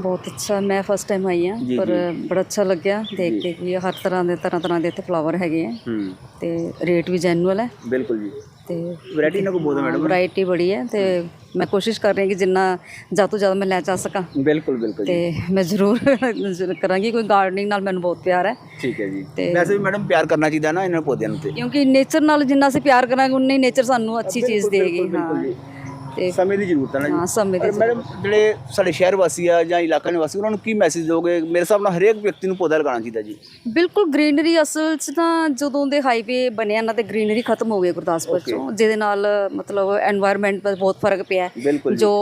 ਬਹੁਤ ਅੱਛਾ ਮੈਂ ਫਸਟ ਟਾਈਮ ਆਈ ਜੀ, ਪਰ ਬੜਾ ਅੱਛਾ ਲੱਗਿਆ ਦੇਖ ਕੇ ਕਿ ਹਰ ਤਰ੍ਹਾਂ ਦੇ ਤਰ੍ਹਾਂ ਤਰ੍ਹਾਂ ਦੇ ਇੱਥੇ ਫਲਾਵਰ ਹੈਗੇ ਆ। ਤੇ ਰੇਟ ਵੀ ਜੈਨੂਅਲ ਹੈ। ਬਿਲਕੁਲ ਜੀ। ਤੇ ਵੈਰਾਈਟੀ ਇਹਨਾਂ ਕੋਲ ਬਹੁਤ ਹੈ ਮੈਡਮ ਵੈਰਾਈਟੀ ਬੜੀ ਹੈ ਤੇ ਮੈਂ ਕੋਸ਼ਿਸ਼ ਕਰ ਰਹੀ ਹਾਂ ਕਿ ਜਿੰਨਾ ਜ਼ਿਆਦਾ ਤੋਂ ਜ਼ਿਆਦਾ ਮੈਂ ਲੈ ਜਾ ਸਕਾਂ। ਬਿਲਕੁਲ ਬਿਲਕੁਲ ਤੇ ਮੈਂ ਜ਼ਰੂਰ ਕਰਾਂਗੀ ਕੋਈ ਗਾਰਡਨਿੰਗ ਨਾਲ ਮੈਨੂੰ ਬਹੁਤ ਪਿਆਰ ਹੈ। ਠੀਕ ਹੈ ਜੀ। ਤੇ- ਵੈਸੇ ਵੀ ਮੈਡਮ ਪਿਆਰ ਕਰਨਾ ਚਾਹੀਦਾ ਨਾ ਇਹਨਾਂ ਪੌਦਿਆਂ ਨੂੰ ਤੇ। ਕਿਉਂਕਿ ਨੇਚਰ ਨਾਲ ਜਿੰਨਾ ਅਸੀਂ ਪਿਆਰ ਕਰਾਂਗੇ ਉਨਾ ਹੀ ਨੇਚਰ ਸਾਨੂੰ ਅੱਛੀ ਚੀਜ਼ ਦੇਗੀ ਹਾਂ ਬਿਲਕੁਲ ਜੀ। ਤੇ ਸਮੇਂ ਦੀ ਜ਼ਰੂਰਤ ਹੈ ਹਾਂ ਸਮੇਂ ਦੀ ਮੈਡਮ ਜਿਹੜੇ ਸਾਡੇ ਸ਼ਹਿਰ ਵਾਸੀ ਆ ਜਾਂ ਇਲਾਕਾ ਨਿਵਾਸੀ ਉਹਨਾਂ ਨੂੰ ਕੀ ਮੈਸੇਜ ਦੋਗੇ ਮੇਰੇ ਹਿਸਾਬ ਹਰੇਕ ਵਿਅਕਤੀ ਨੂੰ ਪੌਦਾ ਲਗਾਉਣਾ ਚਾਹੀਦਾ ਜੀ। ਬਿਲਕੁਲ ਗ੍ਰੀਨਰੀ ਅਸਲ 'ਚ ਤਾਂ ਜਦੋਂ ਦੇ ਹਾਈਵੇ ਬਣਿਆ ਨਾ ਤੇ ਗ੍ਰੀਨਰੀ ਖਤਮ ਹੋ ਗਈ ਗੁਰਦਾਸਪੁਰ 'ਚੋਂ ਜਿਹਦੇ ਨਾਲ ਮਤਲਬ এনवायरमेंट 'ਤੇ ਬਹੁਤ ਫ਼ਰਕ ਪਿਆ ਜੋ।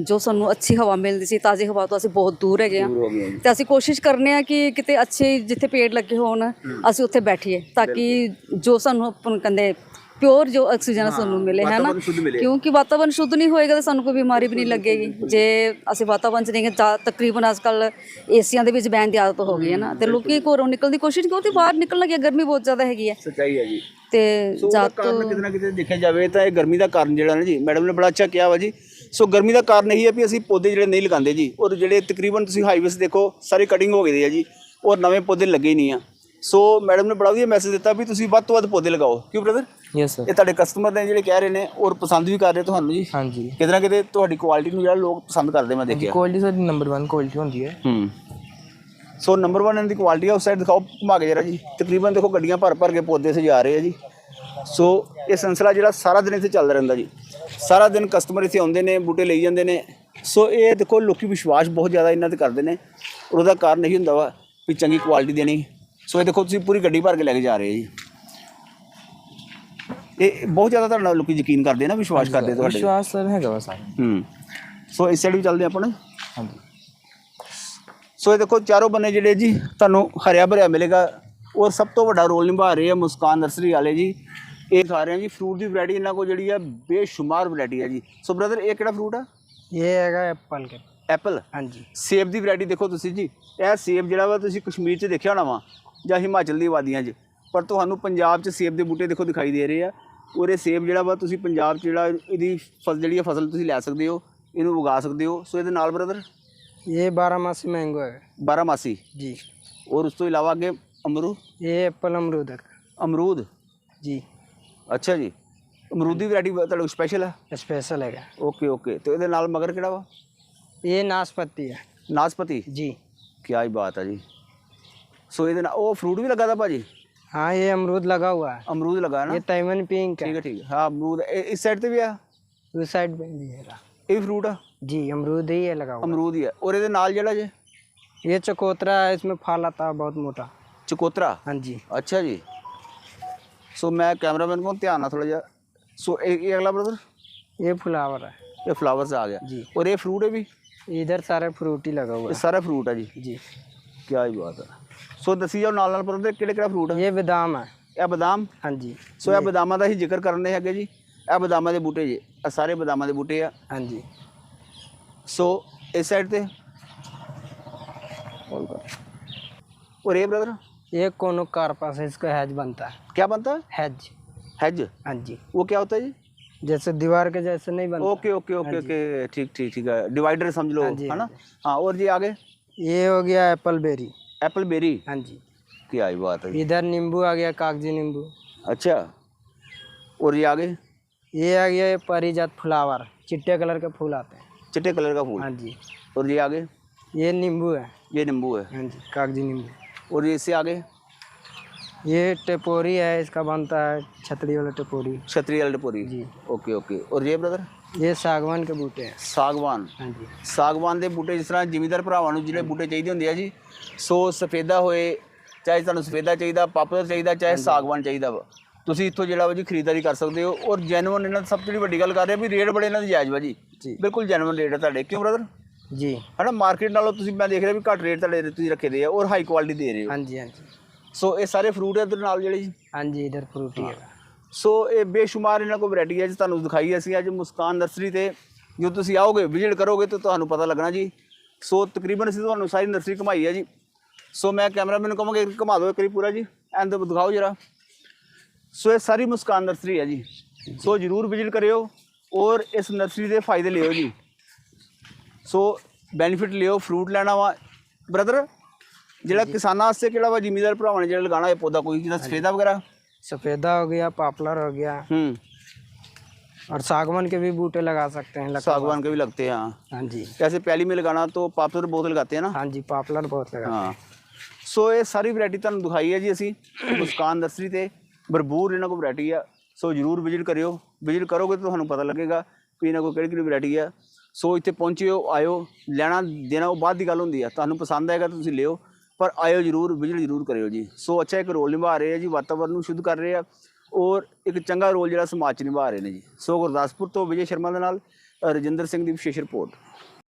ਜੋ ਸਾਨੂੰ ਅੱਛੀ ਹਵਾ ਮਿਲਦੀ ਸੀ ਤਾਜ਼ੀ ਹਵਾ ਤੋਂ ਅਸੀਂ ਬਹੁਤ ਦੂਰ ਹੈਗੇ ਹਾਂ। ਤੇ ਅਸੀਂ ਕੋਸ਼ਿਸ਼ ਕਰਨੇ ਆ ਕਿ ਕਿਤੇ ਅੱਛੇ ਜਿੱਥੇ ਪੇੜ ਲੱਗੇ ਹੋਣ ਅਸੀਂ ਉੱਥੇ ਬੈਠੀਏ ਤਾਂ ਕਿ ਜੋ ਸਾਨੂੰ ਕਹਿੰਦੇ ਪਿਓਰ ਜੋ ਆਕਸੀਜਨ ਸਾਨੂੰ ਮਿਲੇ ਹੈ ਨਾ। ਕਿਉਂਕਿ ਵਾਤਾਵਰਨ ਸ਼ੁੱਧ ਨਹੀਂ ਹੋਏਗਾ ਤਾਂ ਸਾਨੂੰ ਕੋਈ ਬਿਮਾਰੀ ਵੀ ਨਹੀਂ ਲੱਗੇਗੀ। ਜੇ ਅਸੀਂ ਵਾਤਾਵਰਨ ਚ ਨਹੀਂ ਤਾਂ ਤਕਰੀਬਨ ਅੱਜਕੱਲ ਏਸੀਆਂ ਦੇ ਵਿੱਚ ਬਹਿਣ ਦੀ ਆਦਤ ਹੋ ਗਈ ਹੈ ਨਾ। ਤੇ ਲੋਕੀ ਘਰੋਂ ਨਿਕਲਣ ਦੀ ਕੋਸ਼ਿਸ਼ ਕਿਉਂਕਿ ਬਾਹਰ ਨਿਕਲਣ ਲੱਗੇ ਗਰਮੀ ਬਹੁਤ ਜ਼ਿਆਦਾ ਹੈਗੀ ਹੈ। ਸੱਚਾਈ ਹੈ ਜੀ। ਤੇ ਕਾਰਨ ਕਿਤੇ ਨਾ ਕਿਤੇ ਦੇਖਿਆ ਜਾਵੇ ਤਾਂ ਇਹ ਗਰਮੀ ਦਾ ਕਾਰਨ ਜਿਹੜਾ ਨਾ ਜੀ ਮੈਡਮ ਨੇ ਬੜਾ ਅੱਛਾ ਕਿਹਾ ਵਾ ਜੀ। ਸੋ ਗਰਮੀ ਦਾ ਕਾਰਨ ਇਹੀ ਹੈ ਵੀ ਅਸੀਂ ਪੌਦੇ ਜਿਹੜੇ ਨਹੀਂ ਲਗਾਉਂਦੇ ਜੀ ਔਰ ਜਿਹੜੇ ਤਕਰੀਬਨ ਤੁਸੀਂ ਹਾਈਵੇਸ ਦੇਖੋ ਸਾਰੇ ਕਟਿੰਗ ਹੋ ਗਏ ਦੇ ਆ ਜੀ ਔਰ ਨਵੇਂ ਪੌਦੇ ਲੱਗੇ ਹੀ ਨਹੀਂ ਆ। ਸੋ ਮੈਡਮ ਨੇ ਬੜਾ ਵਧੀਆ ਮੈਸੇਜ ਦਿੱਤਾ ਵੀ ਤੁਸੀਂ ਵੱਧ ਤੋਂ ਵੱਧ ਪੌਦੇ ਲਗਾਓ। ਕਿਉਂ ਬ੍ਰਦਰ ਯੈਸ ਸਰ ਇਹ ਤੁਹਾਡੇ ਕਸਟਮਰ ਨੇ ਜਿਹੜੇ ਕਹਿ ਰਹੇ ਨੇ ਔਰ ਪਸੰਦ ਵੀ ਕਰ ਰਹੇ ਤੁਹਾਨੂੰ ਜੀ। ਹਾਂਜੀ। ਕਿਤੇ ਨਾ ਕਿਤੇ ਤੁਹਾਡੀ ਕੁਆਲਿਟੀ ਨੂੰ ਜਿਹੜਾ ਲੋਕ ਪਸੰਦ ਕਰਦੇ ਮੈਂ ਦੇਖਿਆ। ਕੁਆਲਿਟੀ ਸਾਡੀ ਨੰਬਰ 1 ਕੁਆਲਿਟੀ ਹੁੰਦੀ ਹੈ। ਹੂੰ। ਸੋ ਨੰਬਰ 1 ਇਹਨਾਂ ਦੀ ਕੁਆਲਿਟੀ ਆ ਉਸ ਸਾਈਡ ਦਿਖਾਓ ਘੁਮਾ ਕੇ ਜਰਾ ਜੀ। ਤਕਰੀਬਨ ਦੇਖੋ ਗੱਡੀਆਂ ਭਰ ਭਰ ਕੇ ਪੌਦੇ ਸਜਾ ਰਹੇ ਆ ਜੀ। ਸੋ ਇਹ ਸਿਲਸਿਲਾ ਜਿਹੜਾ ਸਾਰਾ ਦਿਨ ਇੱਥੇ ਚੱਲਦਾ ਰਹਿੰਦਾ ਜੀ। ਸਾਰਾ ਦਿਨ ਕਸਟਮਰ ਇੱਥੇ ਆਉਂਦੇ ਨੇ ਬੂਟੇ ਲਈ ਜਾਂਦੇ ਨੇ। ਸੋ ਇਹ ਦੇਖੋ ਲੋਕੀ ਵਿਸ਼ਵਾਸ ਬਹੁਤ ਜ਼ਿਆਦਾ ਇਹਨਾਂ ਤੇ ਕਰਦੇ ਨੇ। ਔਰ ਉਹਦਾ ਕਾਰਨ ਇਹੀ ਹੁੰਦਾ ਵਾ ਵੀ ਚੰਗੀ ਕੁਆਲਿਟੀ ਦੇਣੀ। ਸੋ ਇਹ ਦੇਖੋ ਤੁਸੀਂ ਪੂਰੀ ਗੱਡੀ ਭਰ ਕੇ ਲੈ ਕੇ ਜਾ ਰਹੇ ਆ ਜੀ। ਇਹ ਬਹੁਤ ਜ਼ਿਆਦਾ ਤੁਹਾਡਾ ਲੋਕ ਯਕੀਨ ਕਰਦੇ ਨਾ ਵਿਸ਼ਵਾਸ ਕਰਦੇ ਤੁਹਾਡੇ। ਵਿਸ਼ਵਾਸ ਸਰ ਹੈਗਾ ਵਾ ਸਰ ਹੂੰ। ਸੋ ਇਸ ਸਾਈਡ ਵੀ ਚੱਲਦੇ ਆਪਾਂ ਨਾ। ਹਾਂਜੀ। ਸੋ ਇਹ ਦੇਖੋ ਚਾਰੋਂ ਬੰਨੇ ਜਿਹੜੇ ਜੀ ਤੁਹਾਨੂੰ ਹਰਿਆ ਭਰਿਆ ਮਿਲੇਗਾ। ਔਰ ਸਭ ਤੋਂ ਵੱਡਾ ਰੋਲ ਨਿਭਾ ਰਹੇ ਆ ਮੁਸਕਾਨ ਨਰਸਰੀ ਵਾਲੇ ਜੀ। ਇਹ ਖਾ ਰਹੇ ਆ ਜੀ ਫਰੂਟ ਦੀ ਵੈਰਾਈਟੀ ਇਹਨਾਂ ਕੋਲ ਜਿਹੜੀ ਆ ਬੇਸ਼ੁਮਾਰ ਵੈਰਾਈਟੀ ਆ ਜੀ। ਸੋ ਬ੍ਰਦਰ ਇਹ ਕਿਹੜਾ ਫਰੂਟ ਆ? ਇਹ ਹੈਗਾ ਐਪਲ ਕੇ। ਐਪਲ ਹਾਂਜੀ। ਸੇਬ ਦੀ ਵੈਰਾਈਟੀ ਦੇਖੋ ਤੁਸੀਂ ਜੀ। ਇਹ ਸੇਬ ਜਿਹੜਾ ਵਾ ਤੁਸੀਂ ਕਸ਼ਮੀਰ 'ਚ ਦੇਖਿਆ ਹੋਣਾ ਵਾ ਜਾਂ ਹਿਮਾਚਲ ਦੀ ਵਾਦੀਆਂ 'ਚ। ਪਰ ਤੁਹਾਨੂੰ ਪੰਜਾਬ 'ਚ ਸੇਬ ਦੇ ਬੂਟੇ ਦੇਖੋ ਦਿਖਾਈ ਦੇ ਰਹੇ ਆ। ਔਰ ਇਹ ਸੇਬ ਜਿਹੜਾ ਵਾ ਤੁਸੀਂ ਪੰਜਾਬ 'ਚ ਜਿਹੜਾ ਇਹਦੀ ਫਸਲ ਜਿਹੜੀ ਆ ਫਸਲ ਤੁਸੀਂ ਲੈ ਸਕਦੇ ਹੋ ਇਹਨੂੰ ਉਗਾ ਸਕਦੇ ਹੋ ਸੋ ਇਹਦੇ ਨਾਲ ਬ੍ਰਦਰ ये बारामासी मैंगो है 12 ਮਾਸੀ जी ਔਰ ਉਸ ਤੋਂ ਇਲਾਵਾ ਅੱਗੇ ਅਮਰੂ ये एप्पल अमरूद है ਅਮਰੂਦ जी ਅੱਛਾ ਜੀ ਅਮਰੂਦ ਦੀ ਵੈਰਾਈਟੀ ਤੁਹਾਡੇ ਕੋਲ ਸਪੈਸ਼ਲ ਹੈ स्पेशल हैगा ਓਕੇ ਓਕੇ ਤੇ ਇਹਦੇ ਨਾਲ ਮਗਰ ਕਿਹੜਾ ਵਾ ये नाशपाती है ਨਾਸਪਤੀ जी ਕੀ ਹੀ ਬਾਤ ਹੈ ਜੀ ਸੋ ਇਹਦੇ ਨਾਲ ਉਹ ਫਰੂਟ ਵੀ ਲੱਗਾ ਦਾ ਭਾਜੀ हाँ ये अमरूद लगा हुआ है। अमरूद लगा ना? ये टाइमन पिंक है। ठीक है ठीक है। हाँ अमरूद। इस साइड पे भी है? उस साइड पे भी है। ये फ्रूट है? जी अमरूद ही है लगा हुआ अमरूद ही है। और ये नाल जड़ा जी? ये चकोतरा है इसमें फल आता है बहुत मोटा। चकोतरा? हाँ जी। अच्छा जी। सो मैं कैमरा मैन को ध्यान ना थोड़ा जहा सो ये अगला ब्रदर ये फ्लावर है। ये फ्लावर से आ गया। जी। और ये फ्रूट है भी? इधर सारे फ्रूट ही लगा हुआ है। सारा फ्रूट है जी। जी। क्या ही बात है। ਸੋ ਦੱਸੀ ਜਾਓ ਨਾਲ ਨਾਲ ਬ੍ਰਦਰ ਕਿਹੜੇ ਕਿਹੜਾ ਫਰੂਟ ਹੈ ये बादाम है ਇਹ ਬਦਾਮ हाँ जी ਸੋ ਇਹ ਬਦਾਮਾਂ ਦਾ ਹੀ ਜ਼ਿਕਰ ਕਰਨੇ ਹੈਗੇ ਜੀ ਇਹ ਬਦਾਮਾਂ ਦੇ ਬੂਟੇ ਜੀ ਇਹ ਸਾਰੇ ਬਦਾਮਾਂ ਦੇ ਬੂਟੇ ਆ हाँ जी ਸੋ ਇਸ ਸਾਈਡ ਤੇ और ये ब्रदर ये कोनो कार्पा से इसका हैज बनता है क्या बनता है हैज हैज हाँ जी वो क्या होता है जी जैसे दीवार के जैसे नहीं बनता ओके ओके ओके ओके ठीक ठीक ठीक है डिवाइडर समझ लो हाँ जी, है ना हाँ और जी आगे ये हो गया एप्पल बेरी एप्पल बेरी? हाँ जी। क्या ही बात है। इधर नींबू आ गया कागज़ी नींबू। अच्छा और ये आगे? ये आ गया ये परिजात फ्लावर चिट्टे कलर के फूल आते हैं। चिट्टे कलर का फूल? हाँ जी। और ये आगे? ये नींबू है। ये नींबू है। हाँ जी कागज़ी नींबू। और ये इससे आगे? ये टेपोरी है इसका बनता है छतरी वाला टेपोरी। क्षत्रिय अलटपुरी जी। Okay okay. और ये ब्रदर? ਇਹ ਸਾਗਵਾਨ ਦੇ ਬੂਟੇ ਹੈ ਸਾਗਵਾਨ। ਹਾਂਜੀ। ਸਾਗਵਾਨ ਦੇ ਬੂਟੇ ਜਿਸ ਤਰ੍ਹਾਂ ਜ਼ਿਮੀਦਾਰ ਭਰਾਵਾਂ ਨੂੰ ਜਿਹੜੇ ਬੂਟੇ ਚਾਹੀਦੇ ਹੁੰਦੇ ਆ ਜੀ ਸੋ ਸਫੇਦਾ ਹੋਏ ਚਾਹੇ ਤੁਹਾਨੂੰ ਸਫੇਦਾ ਚਾਹੀਦਾ ਪਾਪੂਲਰ ਚਾਹੀਦਾ ਚਾਹੇ ਸਾਗਵਾਨ ਚਾਹੀਦਾ ਵਾ। ਤੁਸੀਂ ਇੱਥੋਂ ਜਿਹੜਾ ਵਾ ਜੀ ਖਰੀਦਦਾਰੀ ਕਰ ਸਕਦੇ ਹੋ ਔਰ ਜੈਨੂਅਨ ਇਹਨਾਂ ਦੀ ਸਭ ਤੋਂ ਵੱਡੀ ਗੱਲ ਕਰ ਰਹੇ ਵੀ ਰੇਟ ਬੜੇ ਇਹਨਾਂ ਦੇ ਜਾਇਜ਼ ਵਾ ਜੀ। ਬਿਲਕੁਲ ਜੈਨੂਅਨ ਰੇਟ ਆ ਤੁਹਾਡੇ। ਕਿਉਂ ਬ੍ਰਦਰ ਜੀ। ਹਨਾ ਮਾਰਕੀਟ ਨਾਲੋਂ ਤੁਸੀਂ ਮੈਂ ਦੇਖ ਰਿਹਾ ਵੀ ਘੱਟ ਰੇਟ ਤੁਹਾਡੇ ਤੁਸੀਂ ਰੱਖੇ ਦੇ ਆ ਔਰ ਹਾਈ ਕੁਆਲਿਟੀ ਦੇ ਰਹੇ ਹੋ। ਹਾਂਜੀ ਹਾਂਜੀ। ਸੋ ਇਹ ਸਾਰੇ ਫਰੂਟ ਇਹਦੇ ਨਾਲ ਜਿਹੜੇ ਜੀ ਹਾਂਜੀ ਇਧਰ ਫਰੂਟ ਹੀ ਹੈ ਸੋ ਇਹ ਬੇਸ਼ੁਮਾਰ ਇਹਨਾਂ ਕੋਲ ਵੈਰਾਈਟੀ ਹੈ ਜੀ ਤੁਹਾਨੂੰ ਦਿਖਾਈ ਅਸੀਂ ਅੱਜ ਮੁਸਕਾਨ ਨਰਸਰੀ ਤੇ ਜੋ ਤੁਸੀਂ ਆਓਗੇ ਵਿਜ਼ਿਟ ਕਰੋਗੇ ਤਾਂ ਤੁਹਾਨੂੰ ਪਤਾ ਲੱਗਣਾ ਜੀ। ਸੋ ਤਕਰੀਬਨ ਅਸੀਂ ਤੁਹਾਨੂੰ ਸਾਰੀ ਨਰਸਰੀ ਘੁਮਾਈ ਹੈ ਜੀ। ਸੋ ਮੈਂ ਕੈਮਰਾਮੈਨ ਨੂੰ ਕਹਾਂਗਾ ਇੱਕ ਘੁਮਾ ਦਿਓ ਇੱਕ ਵਾਰੀ ਪੂਰਾ ਜੀ ਐਂਡ ਦਿਖਾਓ ਜਰਾ। ਸੋ ਇਹ ਸਾਰੀ ਮੁਸਕਾਨ ਨਰਸਰੀ ਹੈ ਜੀ। ਸੋ ਜਰੂਰ ਵਿਜ਼ਿਟ ਕਰਿਓ ਔਰ ਇਸ ਨਰਸਰੀ ਦੇ ਫਾਇਦੇ ਲਿਓ ਜੀ। ਸੋ ਬੈਨੀਫਿਟ ਲਿਓ ਫਰੂਟ ਲੈਣਾ ਵਾ। ਬ੍ਰਦਰ ਜਿਹੜਾ ਕਿਸਾਨਾਂ ਵਾਸਤੇ ਕਿਹੜਾ ਵਾ? ਜ਼ਿਮੀਦਾਰ ਭਰਾਵਾਂ ਨੇ ਜਿਹੜਾ ਲਗਾਉਣਾ ਇਹ ਪੌਦਾ ਕੋਈ ਜਿਹਦਾ ਸਫੇਦਾ ਵਗੈਰਾ? सफ़ेदा हो गया पापलर हो गया हम्म और सागवान के भी बूटे लगा सकते हैं लकड़ सागवान के भी लगते हैं हाँ हाँ जी जैसे पहली में लगाना तो पापलर बहुत लगाते हैं ना हाँ जी पापलर बहुत लगा ਹਾਂ ਸੋ ਇਹ ਸਾਰੀ ਵੈਰਾਈਟੀ ਤੁਹਾਨੂੰ ਦਿਖਾਈ ਹੈ ਜੀ ਅਸੀਂ ਮੁਸਕਾਨ ਨਰਸਰੀ ਤੇ ਭਰਪੂਰ ਇਹਨਾਂ ਕੋਲ ਵੈਰਾਈਟੀ ਆ ਸੋ ਜਰੂਰ ਵਿਜ਼ਿਟ ਕਰਿਓ ਵਿਜ਼ਿਟ ਕਰੋਗੇ ਤਾਂ ਤੁਹਾਨੂੰ ਪਤਾ ਲੱਗੇਗਾ ਵੀ ਇਹਨਾਂ ਕੋਲ ਕਿਹੜੀ ਕਿਹੜੀ ਵੈਰਾਈਟੀ ਆ ਸੋ ਇੱਥੇ ਪਹੁੰਚਿਓ ਆਇਓ ਲੈਣਾ ਦੇਣਾ ਉਹ ਬਾਅਦ ਦੀ ਗੱਲ ਹੁੰਦੀ ਆ ਤੁਹਾਨੂੰ ਪਸੰਦ ਆਏਗਾ ਤਾਂ ਤੁਸੀਂ ਲਿਓ ਪਰ ਆਇਓ ਜਰੂਰ, ਵਿਜ਼ਿਟ ਜਰੂਰ ਕਰਿਓ ਜੀ। ਸੋ ਅੱਛਾ ਇੱਕ ਰੋਲ ਨਿਭਾ ਰਹੇ ਆ ਜੀ, ਵਾਤਾਵਰਨ ਨੂੰ ਸ਼ੁੱਧ ਕਰ ਰਹੇ ਆ ਔਰ ਇੱਕ ਚੰਗਾ ਰੋਲ ਜਿਹੜਾ ਸਮਾਜ 'ਚ ਨਿਭਾ ਰਹੇ ਨੇ ਜੀ। ਸੋ ਗੁਰਦਾਸਪੁਰ ਤੋਂ ਵਿਜੇ ਸ਼ਰਮਾ ਦੇ ਨਾਲ ਰਜਿੰਦਰ ਸਿੰਘ ਦੀ ਵਿਸ਼ੇਸ਼ ਰਿਪੋਰਟ।